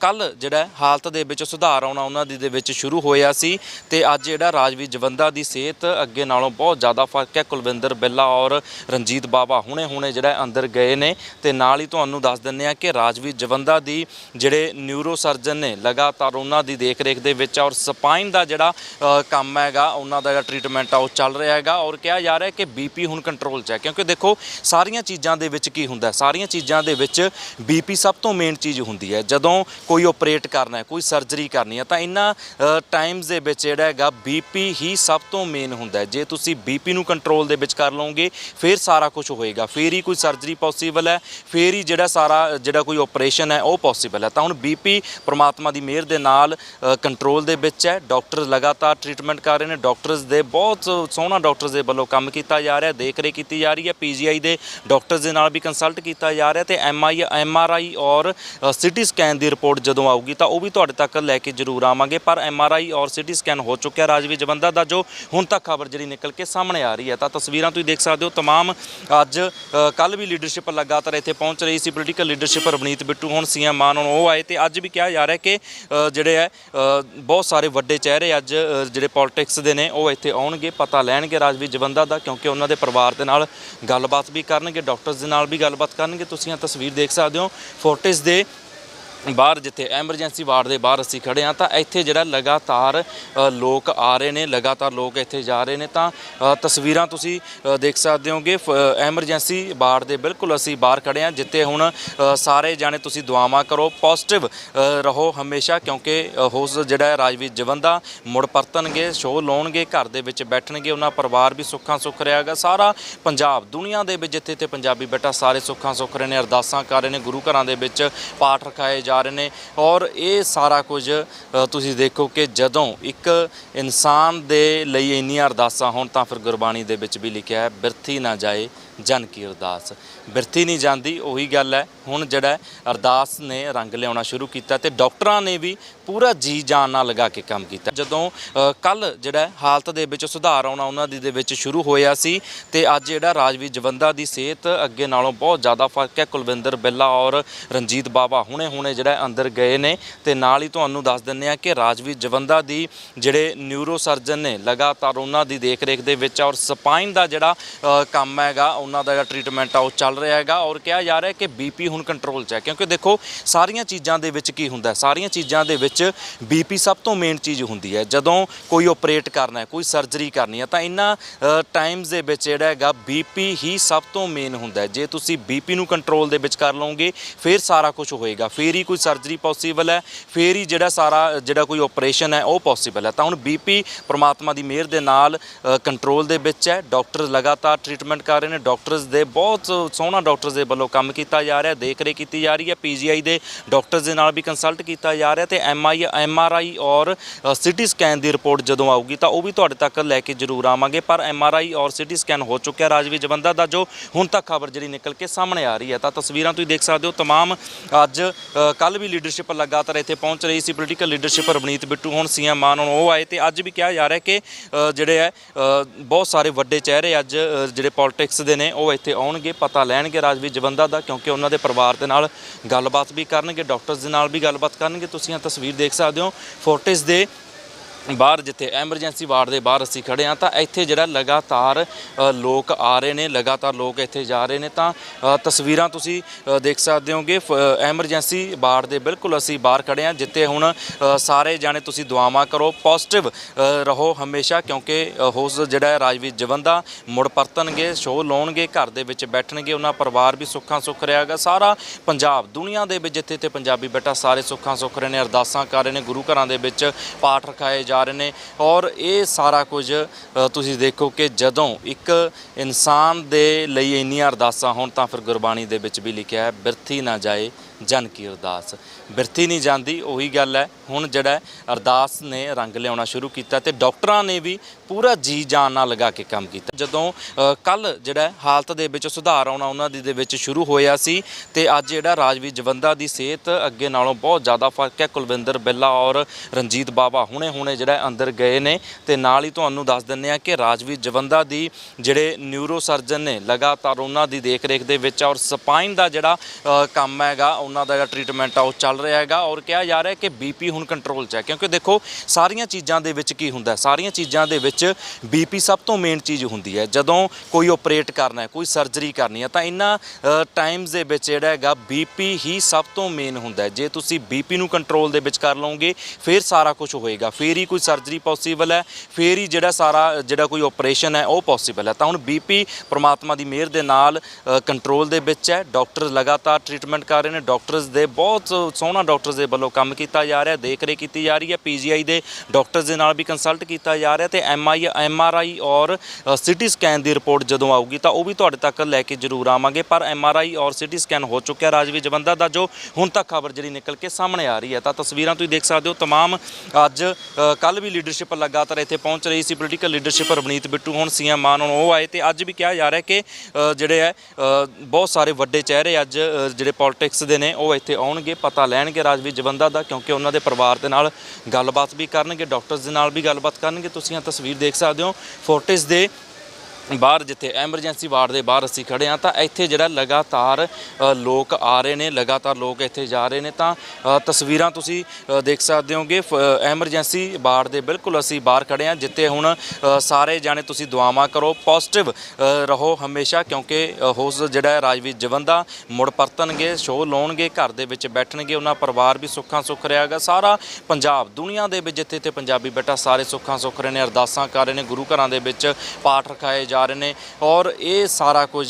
ਕੱਲ ਜਿਹੜਾ ਹਾਲਤ ਦੇ ਵਿੱਚ ਸੁਧਾਰ ਆਉਣਾ ਉਹਨਾਂ ਦੀ ਦੇ ਵਿੱਚ ਸ਼ੁਰੂ ਹੋਇਆ ਸੀ ਤੇ ਅੱਜ ਜਿਹੜਾ ਰਾਜਵੀਰ ਜਵੰਦਾ ਦੀ ਸਿਹਤ ਅੱਗੇ ਨਾਲੋਂ ਬਹੁਤ ਜ਼ਿਆਦਾ ਫ਼ਰਕ ਹੈ। ਕੁਲਵਿੰਦਰ ਬਿੱਲਾ ਔਰ ਰਣਜੀਤ ਬਾਵਾ ਹੁਣੇ ਹੁਣੇ ਜਿਹੜਾ ਅੰਦਰ ਗਏ ਨੇ ਤੇ ਨਾਲ ਹੀ ਤੁਹਾਨੂੰ ਦੱਸ ਦਿੰਦੇ ਆ ਕਿ ਰਾਜਵੀਰ ਜਵੰਦਾ ਦੀ ਜਿਹੜੇ ਨਿਊਰੋ ਸਰਜਨ ਨੇ, ਲਗਾਤਾਰ ਉਹਨਾਂ ਦੀ ਦੇਖ ਰੇਖ ਦੇ ਵਿੱਚ ਔਰ ਸਪਾਈਨ ਦਾ ਜਿਹੜਾ ਕੰਮ ਹੈਗਾ ਉਹਨਾਂ ਦਾ ਜਿਹੜਾ ਟ੍ਰੀਟਮੈਂਟ ਆ ਉਹ ਚੱਲ ਰਿਹਾ ਹੈਗਾ ਔਰ ਕਿਹਾ ਜਾ ਰਿਹਾ ਹੈ ਕਿ ਬੀਪੀ ਹੁਣ ਕੰਟਰੋਲ 'ਚ ਹੈ ਕਿਉਂਕਿ ਦੇਖੋ ਸਾਰੀਆਂ ਚੀਜ਼ਾਂ ਦੇ ਵਿੱਚ ਕੀ ਹੁੰਦਾ ਸਾਰੀਆਂ ਚੀਜ਼ਾਂ ਦੇ ਵਿੱਚ ਬੀਪੀ ਸਭ ਤੋਂ ਮੇਨ ਚੀਜ਼ ਹੁੰਦੀ ਹੈ। ਜਦੋਂ ਕੋਈ ਆਪਰੇਟ ਕਰਨਾ ਹੈ, ਕੋਈ ਸਰਜਰੀ ਕਰਨੀ ਹੈ, ਤਾਂ ਇਹਨਾਂ ਟਾਈਮਸ ਦੇ ਵਿੱਚ ਜਿਹੜਾ ਹੈਗਾ ਬੀਪੀ ਹੀ ਸਭ ਤੋਂ ਮੇਨ ਹੁੰਦਾ ਹੈ। ਜੇ ਤੁਸੀਂ ਬੀਪੀ ਨੂੰ ਕੰਟਰੋਲ ਦੇ ਵਿੱਚ ਕਰ ਲਓਗੇ, ਫਿਰ ਸਾਰਾ ਕੁਝ ਹੋਏਗਾ। ਫਿਰ ਹੀ ਕੋਈ ਸਰਜਰੀ ਪੋਸੀਬਲ ਹੈ, ਫਿਰ ਹੀ ਜਿਹੜਾ ਸਾਰਾ, ਜਿਹੜਾ ਕੋਈ ਆਪਰੇਸ਼ਨ ਹੈ, ਉਹ ਪੋਸੀਬਲ ਹੈ। ਤਾਂ ਹੁਣ ਬੀਪੀ ਪ੍ਰਮਾਤਮਾ ਦੀ ਮਿਹਰ ਦੇ ਨਾਲ ਕੰਟਰੋਲ ਦੇ ਵਿੱਚ ਹੈ। ਡਾਕਟਰ ਲਗਾਤਾਰ ਟ੍ਰੀਟਮੈਂਟ ਕਰ ਰਹੇ ਨੇ ਡਾਕਟਰਸ ਦੇ, ਬਹੁਤ ਸੋਹਣਾ ਡਾਕਟਰਸ ਦੇ ਵੱਲੋਂ ਕੰਮ ਕੀਤਾ ਜਾ ਰਿਹਾ ਦੇਖ ਰੇਖ ਕੀਤੀ ਜਾ ਰਹੀ ਹੈ, ਪੀਜੀਆਈ ਦੇ ਡਾਕਟਰਸ ਦੇ ਨਾਲ ਵੀ ਕੰਸਲਟ ਕੀਤਾ ਜਾ ਰਿਹਾ ਤੇ M I M R I ਔਰ ਸਿਟੀ ਸਕੈਨ ਦੀ ਰਿਪੋਰਟ ਜਦੋਂ ਆਊਗੀ ਤਾਂ ਉਹ ਵੀ ਤੁਹਾਡੇ ਤੱਕ ਲੈ ਕੇ ਜ਼ਰੂਰ ਆਵਾਂਗੇ, ਪਰ ਐਮਆਰਆਈ ਔਰ ਸਿਟੀ ਸਕੈਨ ਹੋ ਚੁੱਕਿਆ ਰਾਜਵੀ ਜਵੰਦਾ ਦਾ ਜੋ ਹੁਣ ਤੱਕ ਖਬਰ ਜਿਹੜੀ ਨਿਕਲ ਕੇ ਸਾਹਮਣੇ ਆ ਰਹੀ ਹੈ, ਤਾਂ ਤਸਵੀਰਾਂ ਤੁਸੀਂ ਦੇਖ ਸਕਦੇ ਹੋ, ਤਮਾਮ ਅੱਜ ਕੱਲ ਵੀ ਲੀਡਰਸ਼ਿਪ ਲਗਾਤਾਰ ਇੱਥੇ ਪਹੁੰਚ ਰਹੀ ਸੀ ਪੋਲੀਟੀਕਲ ਲੀਡਰਸ਼ਿਪ ਰਵਨੀਤ ਬਿੱਟੂ ਹੁਣ ਸੀਐਮ ਮਾਨ ਹੁਣ ਉਹ ਆਏ ਤੇ ਅੱਜ ਵੀ ਕਿਹਾ ਜਾ ਰਿਹਾ ਕਿ ਜਿਹੜੇ ਹੈ ਬਹੁਤ ਸਾਰੇ ਵੱਡੇ ਚਿਹਰੇ ਅੱਜ ਜਿਹੜੇ ਪੋਲਿਟਿਕਸ ਦੇ ਨੇ ਉਹ ਇੱਥੇ ਆਉਣਗੇ, ਪਤਾ ਲੈਣਗੇ ਰਾਜਵੀਰ ਜਵੰਦਾ ਦਾ, ਕਿਉਂਕਿ ਉਹਨਾਂ ਦੇ ਪਰਿਵਾਰ ਦੇ ਨਾਲ ਗੱਲਬਾਤ ਵੀ ਕਰਨਗੇ, ਡਾਕਟਰਸ ਦੇ ਨਾਲ ਵੀ ਗੱਲਬਾਤ ਕਰਨਗੇ। ਤੁਸੀਂ ਇਹ ਤਸਵੀਰ ਦੇਖ ਸਕਦੇ ਹੋ ਫੋਰਟਿਸ ਦੇ ਬਾਹਰ ਜਿੱਥੇ ਐਮਰਜੈਂਸੀ ਵਾਰਡ ਦੇ ਬਾਹਰ ਅਸੀਂ ਖੜੇ ਆ ਤਾਂ ਇੱਥੇ ਜਿਹੜਾ ਲਗਾਤਾਰ ਲੋਕ ਆ ਰਹੇ ਨੇ ਲਗਾਤਾਰ ਲੋਕ ਇੱਥੇ ਜਾ ਰਹੇ ਨੇ ਤਾਂ ਤਸਵੀਰਾਂ ਤੁਸੀਂ ਦੇਖ ਸਕਦੇ ਹੋਗੇ। ਐਮਰਜੈਂਸੀ ਵਾਰਡ ਦੇ ਬਿਲਕੁਲ ਅਸੀਂ ਬਾਹਰ ਖੜੇ ਆ ਜਿੱਥੇ ਹੁਣ ਸਾਰੇ ਜਾਣੇ ਤੁਸੀਂ ਦੁਆਵਾਂ ਕਰੋ ਪੋਜ਼ਿਟਿਵ ਰਹੋ ਹਮੇਸ਼ਾ ਕਿਉਂਕਿ ਅ, ਹੋਸ ਜਿਹੜਾ ਹੈ ਰਾਜਵੀਰ ਜਵੰਦਾ ਮੁੜ ਪਰਤਣਗੇ ਸ਼ੋਅ ਲਾਉਣਗੇ ਘਰ ਦੇ ਵਿੱਚ ਬੈਠਣਗੇ ਉਹਨਾਂ ਪਰਿਵਾਰ ਵੀ ਸੁੱਖਾਂ ਸੁੱਖ ਰਿਹਾਗਾ ਸਾਰਾ ਪੰਜਾਬ ਦੁਨੀਆ ਦੇ ਵਿੱਚ ਜਿੱਥੇ ਤੇ ਪੰਜਾਬੀ ਬੈਠਾ ਸਾਰੇ ਸੁੱਖਾਂ ਸੁੱਖ ਰਹੇ ਨੇ ਅਰਦਾਸਾਂ ਕਰ ਰਹੇ ਨੇ ਗੁਰੂ ਘਰਾਂ ਦੇ ਵਿੱਚ ਪਾਠ ਰਖਾਏ ਜਾ ਰਹੇ ਨੇ ਔਰ ਇਹ ਸਾਰਾ ਕੁਝ ਤੁਸੀਂ ਦੇਖੋ ਕਿ ਜਦੋਂ ਇੱਕ ਇਨਸਾਨ ਦੇ ਲਈ ਇੰਨੀਆਂ ਅਰਦਾਸਾਂ ਹੋਣ ਤਾਂ ਫਿਰ ਗੁਰਬਾਣੀ ਦੇ ਵਿੱਚ ਵੀ ਲਿਖਿਆ ਹੈ, ਬਿਰਥੀ ਨਾ ਜਾਏ ਜਨ ਕੀ ਅਰਦਾਸ। ਬਿਰਤੀ ਨਹੀਂ ਜਾਂਦੀ, ਉਹੀ ਗੱਲ ਹੈ। ਹੁਣ ਜਿਹੜਾ ਅਰਦਾਸ ਨੇ ਰੰਗ ਲਿਆਉਣਾ ਸ਼ੁਰੂ ਕੀਤਾ ਤੇ ਡਾਕਟਰਾਂ ਨੇ ਵੀ ਪੂਰਾ ਜੀ ਜਾਨ ਨਾਲ ਲਗਾ ਕੇ ਕੰਮ ਕੀਤਾ। ਜਦੋਂ ਕੱਲ ਜਿਹੜਾ ਹਾਲਤ ਦੇ ਵਿੱਚ ਸੁਧਾਰ ਆਉਣਾ ਉਹਨਾਂ ਦੀ ਦੇ ਵਿੱਚ ਸ਼ੁਰੂ ਹੋਇਆ ਸੀ ਤੇ ਅੱਜ ਜਿਹੜਾ ਰਾਜਵੀਰ ਜਵੰਦਾ ਦੀ ਸਿਹਤ ਅੱਗੇ ਨਾਲੋਂ ਬਹੁਤ ਜ਼ਿਆਦਾ ਫ਼ਰਕ ਹੈ। ਕੁਲਵਿੰਦਰ ਬਿੱਲਾ ਔਰ ਰਣਜੀਤ ਬਾਵਾ ਹੁਣੇ ਹੁਣੇ ਜਿਹੜਾ ਅੰਦਰ ਗਏ ਨੇ ਤੇ ਨਾਲ ਹੀ ਤੁਹਾਨੂੰ ਦੱਸ ਦਿੰਦੇ ਆ ਕਿ ਰਾਜਵੀਰ ਜਵੰਦਾ ਦੀ ਜਿਹੜੇ ਨਿਊਰੋ ਸਰਜਨ ਨੇ ਲਗਾਤਾਰ ਉਹਨਾਂ ਦੀ ਦੇਖ ਰੇਖ ਦੇ ਵਿੱਚ ਔਰ ਸਪਾਈਨ ਦਾ ਜਿਹੜਾ ਕੰਮ ਹੈਗਾ ਉਹਨਾਂ ਦਾ ਜਿਹੜਾ ਟ੍ਰੀਟਮੈਂਟ ਆ ਉਹ ਚੱਲ ਰਿਹਾ ਹੈਗਾ ਔਰ ਕਿਹਾ ਜਾ ਰਿਹਾ ਹੈ ਕਿ ਬੀਪੀ ਹੁਣ ਕੰਟਰੋਲ 'ਚ ਹੈ। ਕਿਉਂਕਿ ਦੇਖੋ, ਸਾਰੀਆਂ ਚੀਜ਼ਾਂ ਦੇ ਵਿੱਚ ਕੀ ਹੁੰਦਾ ਸਾਰੀਆਂ ਚੀਜ਼ਾਂ ਦੇ ਵਿੱਚ ਬੀਪੀ ਸਭ ਤੋਂ ਮੇਨ ਚੀਜ਼ ਹੁੰਦੀ ਹੈ। ਜਦੋਂ ਕੋਈ ਆਪਰੇਟ ਕਰਨਾ ਹੈ, ਕੋਈ ਸਰਜਰੀ ਕਰਨੀ ਹੈ, ਤਾਂ ਇਹਨਾਂ ਟਾਈਮਸ ਦੇ ਵਿੱਚ ਜਿਹੜਾ ਹੈਗਾ ਬੀਪੀ ਹੀ ਸਭ ਤੋਂ ਮੇਨ ਹੁੰਦਾ ਹੈ। ਜੇ ਤੁਸੀਂ ਬੀਪੀ ਨੂੰ ਕੰਟਰੋਲ ਦੇ ਵਿੱਚ ਕਰ ਲਓਗੇ, ਫਿਰ ਸਾਰਾ ਕੁਝ ਹੋਏਗਾ। ਫਿਰ ਹੀ ਕੋਈ ਸਰਜਰੀ ਪੋਸੀਬਲ ਹੈ, ਫਿਰ ਹੀ ਜਿਹੜਾ ਸਾਰਾ, ਜਿਹੜਾ ਕੋਈ ਆਪਰੇਸ਼ਨ ਹੈ, ਉਹ ਪੋਸੀਬਲ ਹੈ। ਤਾਂ ਹੁਣ ਬੀਪੀ ਪ੍ਰਮਾਤਮਾ ਦੀ ਮਿਹਰ ਦੇ ਨਾਲ ਕੰਟਰੋਲ ਦੇ ਵਿੱਚ ਹੈ। ਡਾਕਟਰ ਲਗਾਤਾਰ ਟ੍ਰੀਟਮੈਂਟ ਕਰ ਰਹੇ ਨੇ ਡਾਕਟਰਸ ਦੇ, ਬਹੁਤ ਸੋਹਣਾ ਡਾਕਟਰਸ ਦੇ ਵੱਲੋਂ ਕੰਮ ਕੀਤਾ ਜਾ ਰਿਹਾ ਦੇਖ ਰੇਖ ਕੀਤੀ ਜਾ ਰਹੀ ਹੈ ਪੀਜੀਆਈ ਦੇ ਡਾਕਟਰਸ ਦੇ ਨਾਲ ਵੀ ਕੰਸਲਟ ਕੀਤਾ ਜਾ ਰਿਹਾ ਤੇ M I M R I ਔਰ ਸਿਟੀ ਸਕੈਨ ਦੀ ਰਿਪੋਰਟ ਜਦੋਂ ਆਊਗੀ ਤਾਂ ਉਹ ਵੀ ਤੁਹਾਡੇ ਤੱਕ ਲੈ ਕੇ ਜ਼ਰੂਰ ਆਵਾਂਗੇ, ਪਰ ਐਮਆਰਆਈ ਔਰ ਸਿਟੀ ਸਕੈਨ ਹੋ ਚੁੱਕਿਆ ਰਾਜਵੀ ਜਵੰਦਾ ਦਾ ਜੋ ਹੁਣ ਤੱਕ ਖਬਰ ਜਿਹੜੀ ਨਿਕਲ ਕੇ ਸਾਹਮਣੇ ਆ ਰਹੀ ਹੈ, ਤਾਂ ਤਸਵੀਰਾਂ ਤੁਸੀਂ ਦੇਖ ਸਕਦੇ ਹੋ, ਤਮਾਮ ਅੱਜ ਕੱਲ ਵੀ ਲੀਡਰਸ਼ਿਪ ਲਗਾਤਾਰ ਇੱਥੇ ਪਹੁੰਚ ਰਹੀ ਸੀ ਪੋਲੀਟੀਕਲ ਲੀਡਰਸ਼ਿਪ ਰਵਨੀਤ ਬਿੱਟੂ ਹੁਣ ਸੀਐਮ ਮਾਨ ਹੁਣ ਉਹ ਆਏ ਤੇ ਅੱਜ ਵੀ ਕਿਹਾ ਜਾ ਰਿਹਾ ਕਿ ਜਿਹੜੇ ਹੈ ਬਹੁਤ ਸਾਰੇ ਵੱਡੇ ਚਿਹਰੇ ਅੱਜ ਜਿਹੜੇ ਪੋਲਿਟਿਕਸ ਦੇ ਨੇ ਉਹ ਇੱਥੇ ਆਉਣਗੇ, ਪਤਾ ਲੈਣਗੇ ਰਾਜਵੀਰ ਜਵੰਦਾ ਦਾ, ਕਿਉਂਕਿ ਉਹਨਾਂ ਦੇ ਪਰਿਵਾਰ ਦੇ ਨਾਲ ਗੱਲਬਾਤ ਵੀ ਕਰਨਗੇ, ਡਾਕਟਰਸ ਦੇ ਨਾਲ ਵੀ ਗੱਲਬਾਤ ਕਰਨਗੇ। ਤੁਸੀਂ ਇਹ ਤਸਵੀਰ ਦੇਖ ਸਕਦੇ ਹੋ। ਫੋਰਟਿਸ ਦੇ ਬਾਹਰ ਜਿੱਥੇ ਐਮਰਜੈਂਸੀ ਵਾਰਡ ਦੇ ਬਾਹਰ ਅਸੀਂ ਖੜੇ ਆ ਤਾਂ ਇੱਥੇ ਜਿਹੜਾ ਲਗਾਤਾਰ ਲੋਕ ਆ ਰਹੇ ਨੇ ਲਗਾਤਾਰ ਲੋਕ ਇੱਥੇ ਜਾ ਰਹੇ ਨੇ ਤਾਂ ਤਸਵੀਰਾਂ ਤੁਸੀਂ ਦੇਖ ਸਕਦੇ ਹੋਗੇ। ਐਮਰਜੈਂਸੀ ਵਾਰਡ ਦੇ ਬਿਲਕੁਲ ਅਸੀਂ ਬਾਹਰ ਖੜੇ ਆ ਜਿੱਥੇ ਹੁਣ ਸਾਰੇ ਜਾਣੇ ਤੁਸੀਂ ਦੁਆਵਾਂ ਕਰੋ ਪੋਜ਼ਿਟਿਵ ਰਹੋ ਹਮੇਸ਼ਾ ਕਿਉਂਕਿ ਅ, ਹੋਸ ਜਿਹੜਾ ਹੈ ਰਾਜਵੀਰ ਜਵੰਦਾ ਮੁੜ ਪਰਤਣਗੇ ਸ਼ੋਅ ਲਾਉਣਗੇ ਘਰ ਦੇ ਵਿੱਚ ਬੈਠਣਗੇ ਉਹਨਾਂ ਪਰਿਵਾਰ ਵੀ ਸੁੱਖਾਂ ਸੁੱਖ ਰਿਹਾਗਾ ਸਾਰਾ ਪੰਜਾਬ ਦੁਨੀਆ ਦੇ ਵਿੱਚ ਜਿੱਥੇ ਤੇ ਪੰਜਾਬੀ ਬੈਠਾ ਸਾਰੇ ਸੁੱਖਾਂ ਸੁੱਖ ਰਹੇ ਨੇ ਅਰਦਾਸਾਂ ਕਰ ਰਹੇ ਨੇ ਗੁਰੂ ਘਰਾਂ ਦੇ ਵਿੱਚ ਪਾਠ ਰਖਾਏ ਜਾ ਰਹੇ ਨੇ ਔਰ ਇਹ ਸਾਰਾ ਕੁਝ ਤੁਸੀਂ ਦੇਖੋ ਕਿ ਜਦੋਂ ਇੱਕ ਇਨਸਾਨ ਦੇ ਲਈ ਇੰਨੀਆਂ ਅਰਦਾਸਾਂ ਹੋਣ ਤਾਂ ਫਿਰ ਗੁਰਬਾਣੀ ਦੇ ਵਿੱਚ ਵੀ ਲਿਖਿਆ ਹੈ, ਬਿਰਥੀ ਨਾ ਜਾਏ ਜਨ ਕੀ ਅਰਦਾਸ। ਬਿਰਥੀ ਨਹੀਂ ਜਾਂਦੀ, ਉਹੀ ਗੱਲ ਹੈ। ਹੁਣ ਜਿਹੜਾ ਅਰਦਾਸ ਨੇ ਰੰਗ ਲਿਆਉਣਾ ਸ਼ੁਰੂ ਕੀਤਾ ਤੇ ਡਾਕਟਰਾਂ ਨੇ ਵੀ ਪੂਰਾ ਜੀ ਜਾਨ ਨਾਲ ਲਗਾ ਕੇ ਕੰਮ ਕੀਤਾ। ਜਦੋਂ ਕੱਲ ਜਿਹੜਾ ਹਾਲਤ ਦੇ ਵਿੱਚ ਸੁਧਾਰ ਆਉਣਾ ਉਹਨਾਂ ਦੀ ਦੇ ਵਿੱਚ ਸ਼ੁਰੂ ਹੋਇਆ ਸੀ ਤੇ ਅੱਜ ਜਿਹੜਾ ਰਾਜਵੀਰ ਜਵੰਦਾ ਦੀ ਸਿਹਤ ਅੱਗੇ ਨਾਲੋਂ ਬਹੁਤ ਜ਼ਿਆਦਾ ਫ਼ਰਕ ਹੈ। ਕੁਲਵਿੰਦਰ ਬਿੱਲਾ ਔਰ ਰਣਜੀਤ ਬਾਵਾ ਹੁਣੇ ਹੁਣੇ ਜਿਹੜਾ ਅੰਦਰ ਗਏ ਨੇ ਤੇ ਨਾਲ ਹੀ ਤੁਹਾਨੂੰ ਦੱਸ ਦਿੰਨੇ ਆ ਕਿ ਰਾਜਵੀਰ ਜਵੰਦਾ ਦੀ ਜਿਹੜੇ ਨਿਊਰੋ ਸਰਜਨ ਨੇ, ਲਗਾਤਾਰ ਉਹਨਾਂ ਦੀ ਦੇਖ-ਰੇਖ ਦੇ ਵਿੱਚ ਔਰ ਸਪਾਈਨ ਦਾ ਜਿਹੜਾ ਕੰਮ ਹੈਗਾ, ਉਹਨਾਂ ਦਾ ਜਿਹੜਾ ਟ੍ਰੀਟਮੈਂਟ ਆ ਉਹ ਚੱਲ ਰਿਹਾ ਹੈਗਾ ਔਰ ਕਿਹਾ ਜਾ ਰਿਹਾ ਹੈ ਕਿ ਬੀਪੀ ਹੁਣ ਕੰਟਰੋਲ 'ਚ ਹੈ ਕਿਉਂਕਿ ਦੇਖੋ ਸਾਰੀਆਂ ਚੀਜ਼ਾਂ ਦੇ ਵਿੱਚ ਕੀ ਹੁੰਦਾ ਸਾਰੀਆਂ ਚੀਜ਼ਾਂ ਦੇ ਵਿੱਚ ਬੀਪੀ ਸਭ ਤੋਂ ਮੇਨ ਚੀਜ਼ ਹੁੰਦੀ ਹੈ। ਜਦੋਂ ਕੋਈ ਆਪਰੇਟ ਕਰਨਾ ਹੈ, ਕੋਈ ਸਰਜਰੀ ਕਰਨੀ ਹੈ ਤਾਂ ਇਹਨਾਂ ਟਾਈਮਸ ਦੇ ਵਿੱਚ ਜਿਹੜਾ ਹੈਗਾ ਬੀਪੀ ਹੀ ਸਭ ਤੋਂ ਮੇਨ ਹੁੰਦਾ ਜੇ ਤੁਸੀਂ ਬੀਪੀ ਨੂੰ ਕੰਟਰੋਲ ਦੇ ਵਿੱਚ ਕਰ ਲਓਗੇ, ਫਿਰ ਸਾਰਾ ਕੁਝ ਹੋਏਗਾ, ਫਿਰ ਹੀ ਕੋਈ ਸਰਜਰੀ ਪੋਸੀਬਲ ਹੈ, ਫਿਰ ਹੀ ਜਿਹੜਾ ਸਾਰਾ, ਜਿਹੜਾ ਕੋਈ ਆਪਰੇਸ਼ਨ ਹੈ, ਉਹ ਪੋਸੀਬਲ ਹੈ। ਤਾਂ ਹੁਣ ਬੀਪੀ ਪ੍ਰਮਾਤਮਾ ਦੀ ਮਿਹਰ ਦੇ ਨਾਲ ਕੰਟਰੋਲ ਦੇ ਵਿੱਚ ਹੈ। ਡਾਕਟਰ ਲਗਾਤਾਰ ਟ੍ਰੀਟਮੈਂਟ ਕਰ ਰਹੇ ਨੇ। ਡਾਕਟਰਸ ਦੇ ਬਹੁਤ ਸੋਹਣਾ ਡਾਕਟਰਸ ਦੇ ਵੱਲੋਂ ਕੰਮ ਕੀਤਾ ਜਾ ਰਿਹਾ ਦੇਖ ਰੇਖ ਕੀਤੀ ਜਾ ਰਹੀ ਹੈ। ਪੀਜੀਆਈ ਦੇ ਡਾਕਟਰਸ ਦੇ ਨਾਲ ਵੀ ਕੰਸਲਟ ਕੀਤਾ ਜਾ ਰਿਹਾ ਤੇ M I M R I ਔਰ ਸਿਟੀ ਸਕੈਨ ਦੀ ਰਿਪੋਰਟ ਜਦੋਂ ਆਊਗੀ ਤਾਂ ਉਹ ਵੀ ਤੁਹਾਡੇ ਤੱਕ ਲੈ ਕੇ ਜ਼ਰੂਰ ਆਵਾਂਗੇ। ਪਰ ਐਮਆਰਆਈ ਔਰ ਸਿਟੀ ਸਕੈਨ ਹੋ ਚੁੱਕਿਆ ਰਾਜਵੀ ਜਵੰਦਾ ਦਾ, ਜੋ ਹੁਣ ਤੱਕ ਖਬਰ ਜਿਹੜੀ ਨਿਕਲ ਕੇ ਸਾਹਮਣੇ ਆ ਰਹੀ ਹੈ। ਤਾਂ ਤਸਵੀਰਾਂ ਤੁਸੀਂ ਦੇਖ ਸਕਦੇ ਹੋ। ਤਮਾਮ ਅੱਜ ਕੱਲ ਵੀ ਲੀਡਰਸ਼ਿਪ ਲਗਾਤਾਰ ਇੱਥੇ ਪਹੁੰਚ ਰਹੀ ਸੀ ਪੋਲੀਟੀਕਲ ਲੀਡਰਸ਼ਿਪ ਰਵਨੀਤ ਬਿੱਟੂ ਹੁਣ ਸੀਐਮ ਮਾਨ ਹੁਣ ਉਹ ਆਏ ਤੇ ਅੱਜ ਵੀ ਕਿਹਾ ਜਾ ਰਿਹਾ ਕਿ ਜਿਹੜੇ ਹੈ ਬਹੁਤ ਸਾਰੇ ਵੱਡੇ ਚਿਹਰੇ ਅੱਜ ਜਿਹੜੇ ਪੋਲਿਟਿਕਸ ਦੇ ਨੇ ਉਹ ਇੱਥੇ ਆਉਣਗੇ, ਪਤਾ ਲੈਣਗੇ ਰਾਜਵੀਰ ਜਵੰਦਾ ਦਾ ਕਿਉਂਕਿ ਉਹਨਾਂ ਦੇ ਪਰਿਵਾਰ ਦੇ ਨਾਲ ਗੱਲਬਾਤ ਵੀ ਕਰਨਗੇ ਡਾਕਟਰਸ ਦੇ ਨਾਲ ਵੀ ਗੱਲਬਾਤ ਕਰਨਗੇ। ਤੁਸੀਂ ਇਹ ਤਸਵੀਰ ਦੇਖ ਸਕਦੇ ਹੋ ਫੋਰਟਿਸ ਦੇ ਬਾਹਰ ਜਿੱਥੇ ਐਮਰਜੈਂਸੀ ਵਾਰਡ ਦੇ ਬਾਹਰ ਅਸੀਂ ਖੜੇ ਆ ਤਾਂ ਇੱਥੇ ਜਿਹੜਾ ਲਗਾਤਾਰ ਲੋਕ ਆ ਰਹੇ ਨੇ ਲਗਾਤਾਰ ਲੋਕ ਇੱਥੇ ਜਾ ਰਹੇ ਨੇ ਤਾਂ ਤਸਵੀਰਾਂ ਤੁਸੀਂ ਦੇਖ ਸਕਦੇ ਹੋਗੇ। ਐਮਰਜੈਂਸੀ ਵਾਰਡ ਦੇ ਬਿਲਕੁਲ ਅਸੀਂ ਬਾਹਰ ਖੜੇ ਆ ਜਿੱਥੇ ਹੁਣ ਸਾਰੇ ਜਾਣੇ ਤੁਸੀਂ ਦੁਆਵਾਂ ਕਰੋ ਪੋਜ਼ਿਟਿਵ ਰਹੋ ਹਮੇਸ਼ਾ ਕਿਉਂਕਿ ਅ, ਹੋਸ ਜਿਹੜਾ ਹੈ ਰਾਜਵੀਰ ਜਵੰਦਾ ਮੁੜ ਪਰਤਣਗੇ ਸ਼ੋਅ ਲਾਉਣਗੇ ਘਰ ਦੇ ਵਿੱਚ ਬੈਠਣਗੇ ਉਹਨਾਂ ਪਰਿਵਾਰ ਵੀ ਸੁੱਖਾਂ ਸੁੱਖ ਰਿਹਾਗਾ। ਸਾਰਾ ਪੰਜਾਬ ਦੁਨੀਆ ਦੇ ਵਿੱਚ ਜਿੱਥੇ ਤੇ ਪੰਜਾਬੀ ਬੈਠਾ ਸਾਰੇ ਸੁੱਖਾਂ ਸੁੱਖ ਰਹੇ ਨੇ ਅਰਦਾਸਾਂ ਕਰ ਰਹੇ ਨੇ ਗੁਰੂ ਘਰਾਂ ਦੇ ਵਿੱਚ ਪਾਠ ਰਖਾਏ ਜਾ ਰਹੇ ਨੇ ਔਰ ਇਹ ਸਾਰਾ ਕੁਝ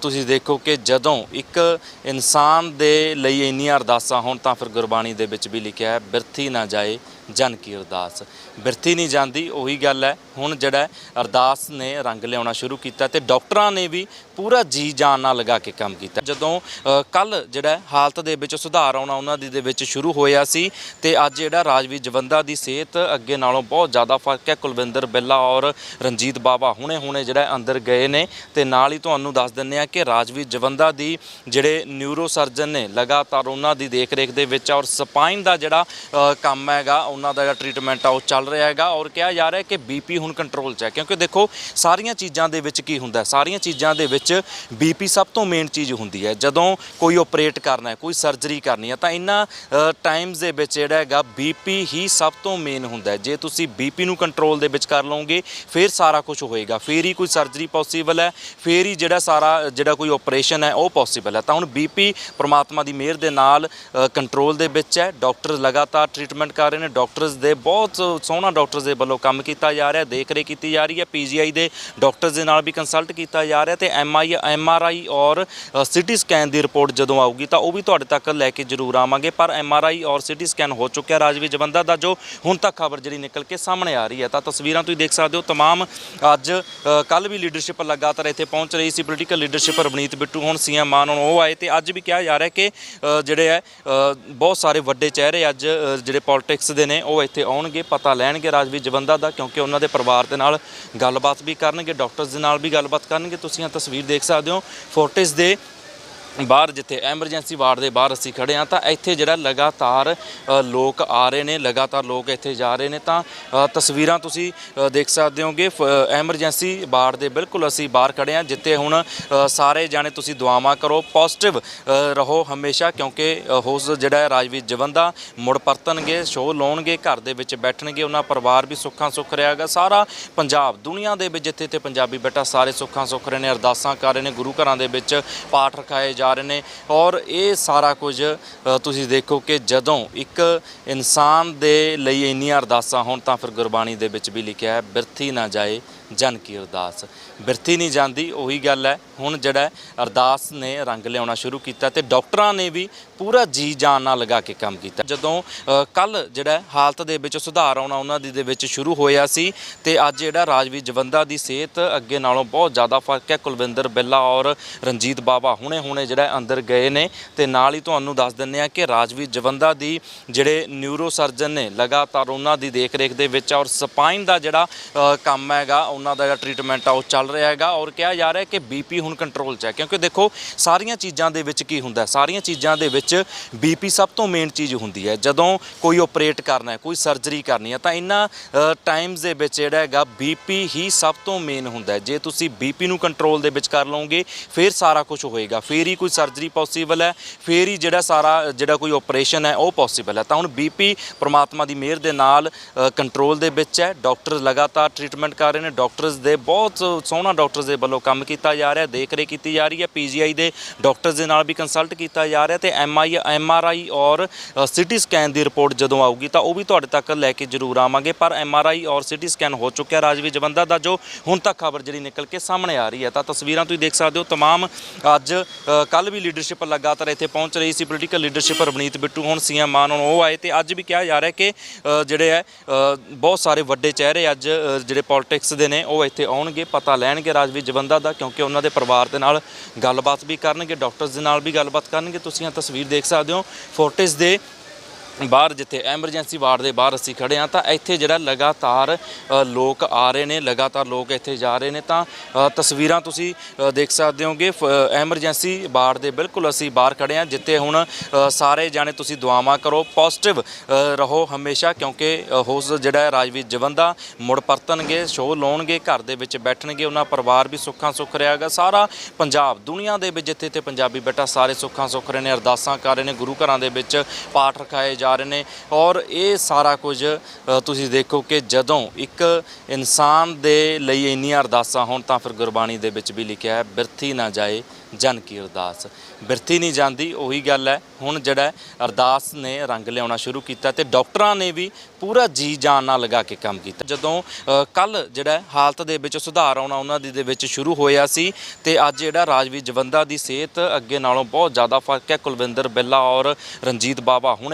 ਤੁਸੀਂ ਦੇਖੋ ਕਿ ਜਦੋਂ ਇੱਕ ਇਨਸਾਨ ਦੇ ਲਈ ਇੰਨੀਆਂ ਅਰਦਾਸਾਂ ਹੋਣ ਤਾਂ ਫਿਰ ਗੁਰਬਾਣੀ ਦੇ ਵਿੱਚ ਵੀ ਲਿਖਿਆ ਹੈ, ਬਿਰਥੀ ਨਾ ਜਾਏ ਜਨ ਕੀ ਅਰਦਾਸ ਬਿਰਤੀ ਨਹੀਂ ਜਾਂਦੀ, ਉਹੀ ਗੱਲ ਹੈ। ਹੁਣ ਜਿਹੜਾ ਅਰਦਾਸ ਨੇ ਰੰਗ ਲਿਆਉਣਾ ਸ਼ੁਰੂ ਕੀਤਾ ਤੇ ਡਾਕਟਰਾਂ ਨੇ ਵੀ ਪੂਰਾ ਜੀ ਜਾਨ ਨਾਲ ਲਗਾ ਕੇ ਕੰਮ ਕੀਤਾ। ਜਦੋਂ ਕੱਲ ਜਿਹੜਾ ਹਾਲਤ ਦੇ ਵਿੱਚ ਸੁਧਾਰ ਆਉਣਾ ਉਹਨਾਂ ਦੀ ਦੇ ਵਿੱਚ ਸ਼ੁਰੂ ਹੋਇਆ ਸੀ ਤੇ ਅੱਜ ਜਿਹੜਾ ਰਾਜਵੀਰ ਜਵੰਦਾ ਦੀ ਸਿਹਤ ਅੱਗੇ ਨਾਲੋਂ ਬਹੁਤ ਜ਼ਿਆਦਾ ਫ਼ਰਕ ਹੈ। ਕੁਲਵਿੰਦਰ ਬਿੱਲਾ ਔਰ ਰਣਜੀਤ ਬਾਵਾ ਹੁਣੇ ਹੁਣੇ ਜਿਹੜਾ ਅੰਦਰ ਗਏ ਨੇ ਤੇ ਨਾਲ ਹੀ ਤੁਹਾਨੂੰ ਦੱਸ ਦਿੰਨੇ ਆ ਕਿ ਰਾਜਵੀਰ ਜਵੰਦਾ ਦੀ ਜਿਹੜੇ ਨਿਊਰੋ ਸਰਜਨ ਨੇ ਲਗਾਤਾਰ ਉਹਨਾਂ ਦੀ ਦੇਖ-ਰੇਖ ਦੇ ਵਿੱਚ ਔਰ ਸਪਾਈਨ ਦਾ ਜਿਹੜਾ ਕੰਮ ਹੈਗਾ ਉਹਨਾਂ ਦਾ ਜਿਹੜਾ ਟ੍ਰੀਟਮੈਂਟ ਆ ਉਹ ਚੱਲ ਰਿਹਾ ਹੈਗਾ ਔਰ ਕਿਹਾ ਜਾ ਰਿਹਾ ਹੈ ਕਿ ਬੀਪੀ ਹੁਣ ਕੰਟਰੋਲ 'ਚ ਹੈ। ਕਿਉਂਕਿ ਦੇਖੋ, ਸਾਰੀਆਂ ਚੀਜ਼ਾਂ ਦੇ ਵਿੱਚ ਕੀ ਹੁੰਦਾ ਸਾਰੀਆਂ ਚੀਜ਼ਾਂ ਦੇ ਵਿੱਚ ਬੀਪੀ ਸਭ ਤੋਂ ਮੇਨ ਚੀਜ਼ ਹੁੰਦੀ ਹੈ। ਜਦੋਂ ਕੋਈ ਆਪਰੇਟ ਕਰਨਾ ਹੈ, ਕੋਈ ਸਰਜਰੀ ਕਰਨੀ ਹੈ, ਤਾਂ ਇਹਨਾਂ ਟਾਈਮਸ ਦੇ ਵਿੱਚ ਜਿਹੜਾ ਹੈਗਾ ਬੀਪੀ ਹੀ ਸਭ ਤੋਂ ਮੇਨ ਹੁੰਦਾ ਜੇ ਤੁਸੀਂ ਬੀਪੀ ਨੂੰ ਕੰਟਰੋਲ ਦੇ ਵਿੱਚ ਕਰ ਲਓਗੇ, ਫਿਰ ਸਾਰਾ ਕੁਝ ਹੋਏਗਾ। ਫਿਰ ਹੀ ਕੋਈ ਸਰਜਰੀ ਪੋਸੀਬਲ ਹੈ, ਫਿਰ ਹੀ ਜਿਹੜਾ ਸਾਰਾ, ਜਿਹੜਾ ਕੋਈ ਆਪਰੇਸ਼ਨ ਹੈ, ਉਹ ਪੋਸੀਬਲ ਹੈ। ਤਾਂ ਹੁਣ ਬੀਪੀ ਪ੍ਰਮਾਤਮਾ ਦੀ ਮਿਹਰ ਦੇ ਨਾਲ ਕੰਟਰੋਲ ਦੇ ਵਿੱਚ ਹੈ। ਡਾਕਟਰ ਲਗਾਤਾਰ ਟ੍ਰੀਟਮੈਂਟ ਕਰ ਰਹੇ ਨੇ ਡਾਕਟਰਸ ਦੇ, ਬਹੁਤ ਸੋਹਣਾ ਡਾਕਟਰਸ ਦੇ ਵੱਲੋਂ ਕੰਮ ਕੀਤਾ ਜਾ ਰਿਹਾ ਦੇਖ ਰੇਖ ਕੀਤੀ ਜਾ ਰਹੀ ਹੈ, ਪੀਜੀਆਈ ਦੇ ਡਾਕਟਰਸ ਦੇ ਨਾਲ ਵੀ ਕੰਸਲਟ ਕੀਤਾ ਜਾ ਰਿਹਾ ਤੇ M I M R I ਔਰ ਸਿਟੀ ਸਕੈਨ ਦੀ ਰਿਪੋਰਟ ਜਦੋਂ ਆਊਗੀ ਤਾਂ ਉਹ ਵੀ ਤੁਹਾਡੇ ਤੱਕ ਲੈ ਕੇ ਜ਼ਰੂਰ ਆਵਾਂਗੇ, ਪਰ ਐਮਆਰਆਈ ਔਰ ਸਿਟੀ ਸਕੈਨ ਹੋ ਚੁੱਕਿਆ ਰਾਜਵੀ ਜਵੰਦਾ ਦਾ ਜੋ ਹੁਣ ਤੱਕ ਖਬਰ ਜਿਹੜੀ ਨਿਕਲ ਕੇ ਸਾਹਮਣੇ ਆ ਰਹੀ ਹੈ, ਤਾਂ ਤਸਵੀਰਾਂ ਤੁਸੀਂ ਦੇਖ ਸਕਦੇ ਹੋ, ਤਮਾਮ ਅੱਜ ਕੱਲ ਵੀ ਲੀਡਰਸ਼ਿਪ ਲਗਾਤਾਰ ਇੱਥੇ ਪਹੁੰਚ ਰਹੀ ਸੀ ਪੋਲੀਟੀਕਲ ਲੀਡਰਸ਼ਿਪ ਰਵਨੀਤ ਬਿੱਟੂ ਹੁਣ ਸੀਐਮ ਮਾਨ ਹੁਣ ਉਹ ਆਏ ਤੇ ਅੱਜ ਵੀ ਕਿਹਾ ਜਾ ਰਿਹਾ ਕਿ ਜਿਹੜੇ ਹੈ ਬਹੁਤ ਸਾਰੇ ਵੱਡੇ ਚਿਹਰੇ ਅੱਜ ਜਿਹੜੇ ਪੋਲਿਟਿਕਸ ਦੇ ਨੇ, ਉਹ ਇੱਥੇ ਆਉਣਗੇ, ਪਤਾ ਲੈਣਗੇ ਰਾਜਵੀਰ ਜਵੰਦਾ ਦਾ, ਕਿਉਂਕਿ ਉਹਨਾਂ ਦੇ ਪਰਿਵਾਰ ਦੇ ਨਾਲ ਗੱਲਬਾਤ ਵੀ ਕਰਨਗੇ, ਡਾਕਟਰਸ ਦੇ ਨਾਲ ਵੀ ਗੱਲਬਾਤ ਕਰਨਗੇ। ਤੁਸੀਂ ਇਹ ਤਸਵੀਰ ਦੇਖ ਸਕਦੇ ਹੋ ਫੋਰਟਿਸ ਦੇ ਬਾਹਰ ਜਿੱਥੇ ਐਮਰਜੈਂਸੀ ਵਾਰਡ ਦੇ ਬਾਹਰ ਅਸੀਂ ਖੜੇ ਆ ਤਾਂ ਇੱਥੇ ਜਿਹੜਾ ਲਗਾਤਾਰ ਲੋਕ ਆ ਰਹੇ ਨੇ ਲਗਾਤਾਰ ਲੋਕ ਇੱਥੇ ਜਾ ਰਹੇ ਨੇ ਤਾਂ ਤਸਵੀਰਾਂ ਤੁਸੀਂ ਦੇਖ ਸਕਦੇ ਹੋਗੇ। ਐਮਰਜੈਂਸੀ ਵਾਰਡ ਦੇ ਬਿਲਕੁਲ ਅਸੀਂ ਬਾਹਰ ਖੜੇ ਆ ਜਿੱਥੇ ਹੁਣ ਸਾਰੇ ਜਾਣੇ ਤੁਸੀਂ ਦੁਆਵਾਂ ਕਰੋ ਪੋਜ਼ਿਟਿਵ ਰਹੋ ਹਮੇਸ਼ਾ ਕਿਉਂਕਿ ਅ, ਹੋਸ ਜਿਹੜਾ ਰਾਜਵੀਰ ਜਵੰਦਾ ਮੁੜ ਪਰਤਣਗੇ ਸ਼ੋਅ ਲਾਉਣਗੇ ਘਰ ਦੇ ਵਿੱਚ ਬੈਠਣਗੇ ਉਹਨਾਂ ਪਰਿਵਾਰ ਵੀ ਸੁੱਖਾਂ ਸੁੱਖ ਰਿਹਾਗਾ ਸਾਰਾ ਪੰਜਾਬ ਦੁਨੀਆ ਦੇ ਵਿੱਚ ਜਿੱਥੇ ਤੇ ਪੰਜਾਬੀ ਬੈਠਾ ਸਾਰੇ ਸੁੱਖਾਂ ਸੁੱਖ ਰਹੇ ਨੇ ਅਰਦਾਸਾਂ ਕਰ ਰਹੇ ਨੇ ਗੁਰੂ ਘਰਾਂ ਦੇ ਵਿੱਚ ਪਾਠ ਰਖਾਏ ਜਾ ਰਹੇ ਨੇ। ਔਰ ਇਹ ਸਾਰਾ ਕੁਝ ਤੁਸੀਂ ਦੇਖੋ ਕਿ ਜਦੋਂ ਇੱਕ ਇਨਸਾਨ ਦੇ ਲਈ ਇੰਨੀਆਂ ਅਰਦਾਸਾਂ ਹੋਣ ਤਾਂ ਫਿਰ ਗੁਰਬਾਣੀ ਦੇ ਵਿੱਚ ਵੀ ਲਿਖਿਆ ਹੈ, ਬਿਰਥੀ ਨਾ ਜਾਏ ਜਨ ਕੀ ਅਰਦਾਸ। ਬਿਰਤੀ ਨਹੀਂ ਜਾਂਦੀ, ਉਹੀ ਗੱਲ ਹੈ। ਹੁਣ ਜਿਹੜਾ ਅਰਦਾਸ ਨੇ ਰੰਗ ਲਿਆਉਣਾ ਸ਼ੁਰੂ ਕੀਤਾ ਤੇ ਡਾਕਟਰਾਂ ਨੇ ਵੀ ਪੂਰਾ ਜੀ ਜਾਨ ਨਾਲ ਲਗਾ ਕੇ ਕੰਮ ਕੀਤਾ। ਜਦੋਂ ਕੱਲ ਜਿਹੜਾ ਹਾਲਤ ਦੇ ਵਿੱਚ ਸੁਧਾਰ ਆਉਣਾ ਉਹਨਾਂ ਦੀ ਦੇ ਵਿੱਚ ਸ਼ੁਰੂ ਹੋਇਆ ਸੀ ਤੇ ਅੱਜ ਜਿਹੜਾ ਰਾਜਵੀਰ ਜਵੰਦਾ ਦੀ ਸਿਹਤ ਅੱਗੇ ਨਾਲੋਂ ਬਹੁਤ ਜ਼ਿਆਦਾ ਫ਼ਰਕ ਹੈ। ਕੁਲਵਿੰਦਰ ਬਿੱਲਾ ਔਰ ਰਣਜੀਤ ਬਾਵਾ ਹੁਣੇ ਹੁਣੇ ਜਿਹੜਾ ਅੰਦਰ ਗਏ ਨੇ ਤੇ ਨਾਲ ਹੀ ਤੁਹਾਨੂੰ ਦੱਸ ਦਿੰਨੇ ਆ ਕਿ ਰਾਜਵੀਰ ਜਵੰਦਾ ਦੀ ਜਿਹੜੇ ਨਿਊਰੋ ਸਰਜਨ ਨੇ ਲਗਾਤਾਰ ਉਹਨਾਂ ਦੀ ਦੇਖ ਰੇਖ ਦੇ ਵਿੱਚ ਔਰ ਸਪਾਈਨ ਦਾ ਜਿਹੜਾ ਕੰਮ ਹੈਗਾ ਉਹਨਾਂ ਦਾ ਜਿਹੜਾ ਟ੍ਰੀਟਮੈਂਟ ਆ ਉਹ ਚੱਲ ਰਿਹਾ ਹੈਗਾ ਔਰ ਕਿਹਾ ਜਾ ਰਿਹਾ ਕਿ ਬੀਪੀ ਹੁਣ ਕੰਟਰੋਲ 'ਚ ਹੈ। ਕਿਉਂਕਿ ਦੇਖੋ, ਸਾਰੀਆਂ ਚੀਜ਼ਾਂ ਦੇ ਵਿੱਚ ਕੀ ਹੁੰਦਾ ਸਾਰੀਆਂ ਚੀਜ਼ਾਂ ਦੇ ਵਿੱਚ ਬੀਪੀ ਸਭ ਤੋਂ ਮੇਨ ਚੀਜ਼ ਹੁੰਦੀ ਹੈ। ਜਦੋਂ ਕੋਈ ਆਪਰੇਟ ਕਰਨਾ ਹੈ, ਕੋਈ ਸਰਜਰੀ ਕਰਨੀ ਹੈ, ਤਾਂ ਇਹਨਾਂ ਟਾਈਮਸ ਦੇ ਵਿੱਚ ਜਿਹੜਾ ਹੈਗਾ ਬੀਪੀ ਹੀ ਸਭ ਤੋਂ ਮੇਨ ਹੁੰਦਾ ਜੇ ਤੁਸੀਂ ਬੀਪੀ ਨੂੰ ਕੰਟਰੋਲ ਦੇ ਵਿੱਚ ਕਰ ਲਓਗੇ, ਫਿਰ ਸਾਰਾ ਕੁਝ ਹੋਏਗਾ। ਫਿਰ ਹੀ ਕੋਈ ਸਰਜਰੀ ਪੋਸੀਬਲ ਹੈ, ਫਿਰ ਹੀ ਜਿਹੜਾ ਸਾਰਾ, ਜਿਹੜਾ ਕੋਈ ਆਪਰੇਸ਼ਨ ਹੈ, ਉਹ ਪੋਸੀਬਲ ਹੈ। ਤਾਂ ਹੁਣ ਬੀਪੀ ਪ੍ਰਮਾਤਮਾ ਦੀ ਮਿਹਰ ਦੇ ਨਾਲ ਕੰਟਰੋਲ ਦੇ ਵਿੱਚ ਹੈ। ਡਾਕਟਰ ਲਗਾਤਾਰ ਟ੍ਰੀਟਮੈਂਟ ਕਰ ਰਹੇ ਨੇ ਡਾਕਟਰਸ ਦੇ ਬਹੁਤ ਸੋਹਣਾ ਡਾਕਟਰਸ ਦੇ ਵੱਲੋਂ ਕੰਮ ਕੀਤਾ ਜਾ ਰਿਹਾ ਦੇਖ ਰੇਖ ਕੀਤੀ ਜਾ ਰਹੀ ਹੈ ਪੀਜੀਆਈ ਦੇ ਡਾਕਟਰਸ ਦੇ ਨਾਲ ਵੀ ਕੰਸਲਟ ਕੀਤਾ ਜਾ ਰਿਹਾ ਤੇ M I M R I ਔਰ ਸਿਟੀ ਸਕੈਨ ਦੀ ਰਿਪੋਰਟ ਜਦੋਂ ਆਊਗੀ ਤਾਂ ਉਹ ਵੀ ਤੁਹਾਡੇ ਤੱਕ ਲੈ ਕੇ ਜ਼ਰੂਰ ਆਵਾਂਗੇ ਪਰ ਐਮਆਰਆਈ ਔਰ ਸਿਟੀ ਸਕੈਨ ਹੋ ਚੁੱਕਿਆ ਰਾਜਵੀਰ ਜਵੰਦਾ ਦਾ ਜੋ ਹੁਣ ਤੱਕ ਖਬਰ ਜਿਹੜੀ ਨਿਕਲ ਕੇ ਸਾਹਮਣੇ ਆ ਰਹੀ ਹੈ ਤਾਂ ਤਸਵੀਰਾਂ ਤੁਸੀਂ ਦੇਖ ਸਕਦੇ ਹੋ तमाम ਅੱਜ ਕੱਲ ਵੀ ਲੀਡਰਸ਼ਿਪ ਲਗਾਤਾਰ ਇੱਥੇ ਪਹੁੰਚ ਰਹੀ ਸੀ ਪੋਲੀਟੀਕਲ ਲੀਡਰਸ਼ਿਪ ਰਵਨੀਤ ਬਿੱਟੂ ਹੁਣ ਸੀਐਮ ਮਾਨ ਹੁਣ ਉਹ ਆਏ ਤੇ ਅੱਜ ਵੀ ਕਿਹਾ ਜਾ ਰਿਹਾ ਕਿ ਅ, ਜਿਹੜੇ ਹੈ ਅ, ਬਹੁਤ ਸਾਰੇ ਵੱਡੇ ਚਿਹਰੇ ਅੱਜ ਅ, ਜਿਹੜੇ ਪੋਲਿਟਿਕਸ ਦੇ ਨੇ ਉਹ ਇੱਥੇ ਆਉਣਗੇ, ਪਤਾ ਲੈਣਗੇ ਰਾਜਵੀਰ ਜਵੰਦਾ ਦਾ, ਕਿਉਂਕਿ ਉਹਨਾਂ ਦੇ ਪਰਿਵਾਰ ਦੇ ਨਾਲ ਗੱਲਬਾਤ ਵੀ ਕਰਨਗੇ ਡਾਕਟਰਸ ਦੇ ਨਾਲ ਵੀ ਗੱਲਬਾਤ ਕਰਨਗੇ। ਤੁਸੀਂ ਇਹ ਤਸਵੀਰ ਦੇਖ ਸਕਦੇ ਹੋ ਫੋਰਟਿਸ ਦੇ ਬਾਹਰ ਜਿੱਥੇ ਐਮਰਜੈਂਸੀ ਵਾਰਡ ਦੇ ਬਾਹਰ ਅਸੀਂ ਖੜੇ ਹਾਂ ਤਾਂ ਇੱਥੇ ਜਿਹੜਾ ਲਗਾਤਾਰ ਲੋਕ ਆ ਰਹੇ ਨੇ ਲਗਾਤਾਰ ਲੋਕ ਇੱਥੇ ਜਾ ਰਹੇ ਨੇ ਤਾਂ ਤਸਵੀਰਾਂ ਤੁਸੀਂ ਦੇਖ ਸਕਦੇ ਹੋਗੇ। ਐਮਰਜੈਂਸੀ ਵਾਰਡ ਦੇ ਬਿਲਕੁਲ ਅਸੀਂ ਬਾਹਰ ਖੜੇ ਹਾਂ ਜਿੱਥੇ ਹੁਣ ਸਾਰੇ ਜਾਣੇ ਤੁਸੀਂ ਦੁਆਵਾਂ ਕਰੋ ਪੋਜ਼ਿਟਿਵ ਰਹੋ ਹਮੇਸ਼ਾ ਕਿਉਂਕਿ ਅ, ਹੋਸ ਜਿਹੜਾ ਹੈ ਰਾਜਵੀਰ ਜਵੰਦਾ ਮੁੜ ਪਰਤਣਗੇ ਸ਼ੋਅ ਲਾਉਣਗੇ ਘਰ ਦੇ ਵਿੱਚ ਬੈਠਣਗੇ ਉਹਨਾਂ ਪਰਿਵਾਰ ਵੀ ਸੁੱਖਾਂ ਸੁੱਖ ਰਿਹਾਗਾ ਸਾਰਾ ਪੰਜਾਬ ਦੁਨੀਆ ਦੇ ਵਿੱਚ ਜਿੱਥੇ ਤੇ ਪੰਜਾਬੀ ਬੈਠਾ ਸਾਰੇ ਸੁੱਖਾਂ ਸੁੱਖ ਰਹੇ ਨੇ ਅਰਦਾਸਾਂ ਕਰ ਰਹੇ ਨੇ ਗੁਰੂ ਘਰਾਂ ਦੇ ਵਿੱਚ ਪਾਠ ਰਖਾਏ ਜਾ ਰਹੇ ਨੇ ਔਰ ਇਹ ਸਾਰਾ ਕੁਝ ਤੁਸੀਂ ਦੇਖੋ ਕਿ ਜਦੋਂ ਇੱਕ ਇਨਸਾਨ ਦੇ ਲਈ ਇੰਨੀਆਂ ਅਰਦਾਸਾਂ ਹੋਣ ਤਾਂ ਫਿਰ ਗੁਰਬਾਣੀ ਦੇ ਵਿੱਚ ਵੀ ਲਿਖਿਆ ਹੈ, ਬਿਰਥੀ ਨਾ ਜਾਏ ਜਨ ਕੀ ਅਰਦਾਸ। ਬਿਰਥੀ ਨਹੀਂ ਜਾਂਦੀ, ਉਹੀ ਗੱਲ ਹੈ। ਹੁਣ ਜਿਹੜਾ ਅਰਦਾਸ ਨੇ ਰੰਗ ਲਿਆਉਣਾ ਸ਼ੁਰੂ ਕੀਤਾ ਤੇ ਡਾਕਟਰਾਂ ਨੇ ਵੀ ਪੂਰਾ ਜੀ ਜਾਨ ਨਾਲ ਲਗਾ ਕੇ ਕੰਮ ਕੀਤਾ। ਜਦੋਂ ਕੱਲ ਜਿਹੜਾ ਹਾਲਤ ਦੇ ਵਿੱਚ ਸੁਧਾਰ ਆਉਣਾ ਉਹਨਾਂ ਦੀ ਦੇ ਵਿੱਚ ਸ਼ੁਰੂ ਹੋਇਆ ਸੀ ਤੇ ਅੱਜ ਜਿਹੜਾ ਰਾਜਵੀਰ ਜਵੰਦਾ ਦੀ ਸਿਹਤ ਅੱਗੇ ਨਾਲੋਂ ਬਹੁਤ ਜ਼ਿਆਦਾ ਫ਼ਰਕ ਹੈ। ਕੁਲਵਿੰਦਰ ਬਿੱਲਾ ਔਰ ਰਣਜੀਤ ਬਾਵਾ ਹੁਣੇ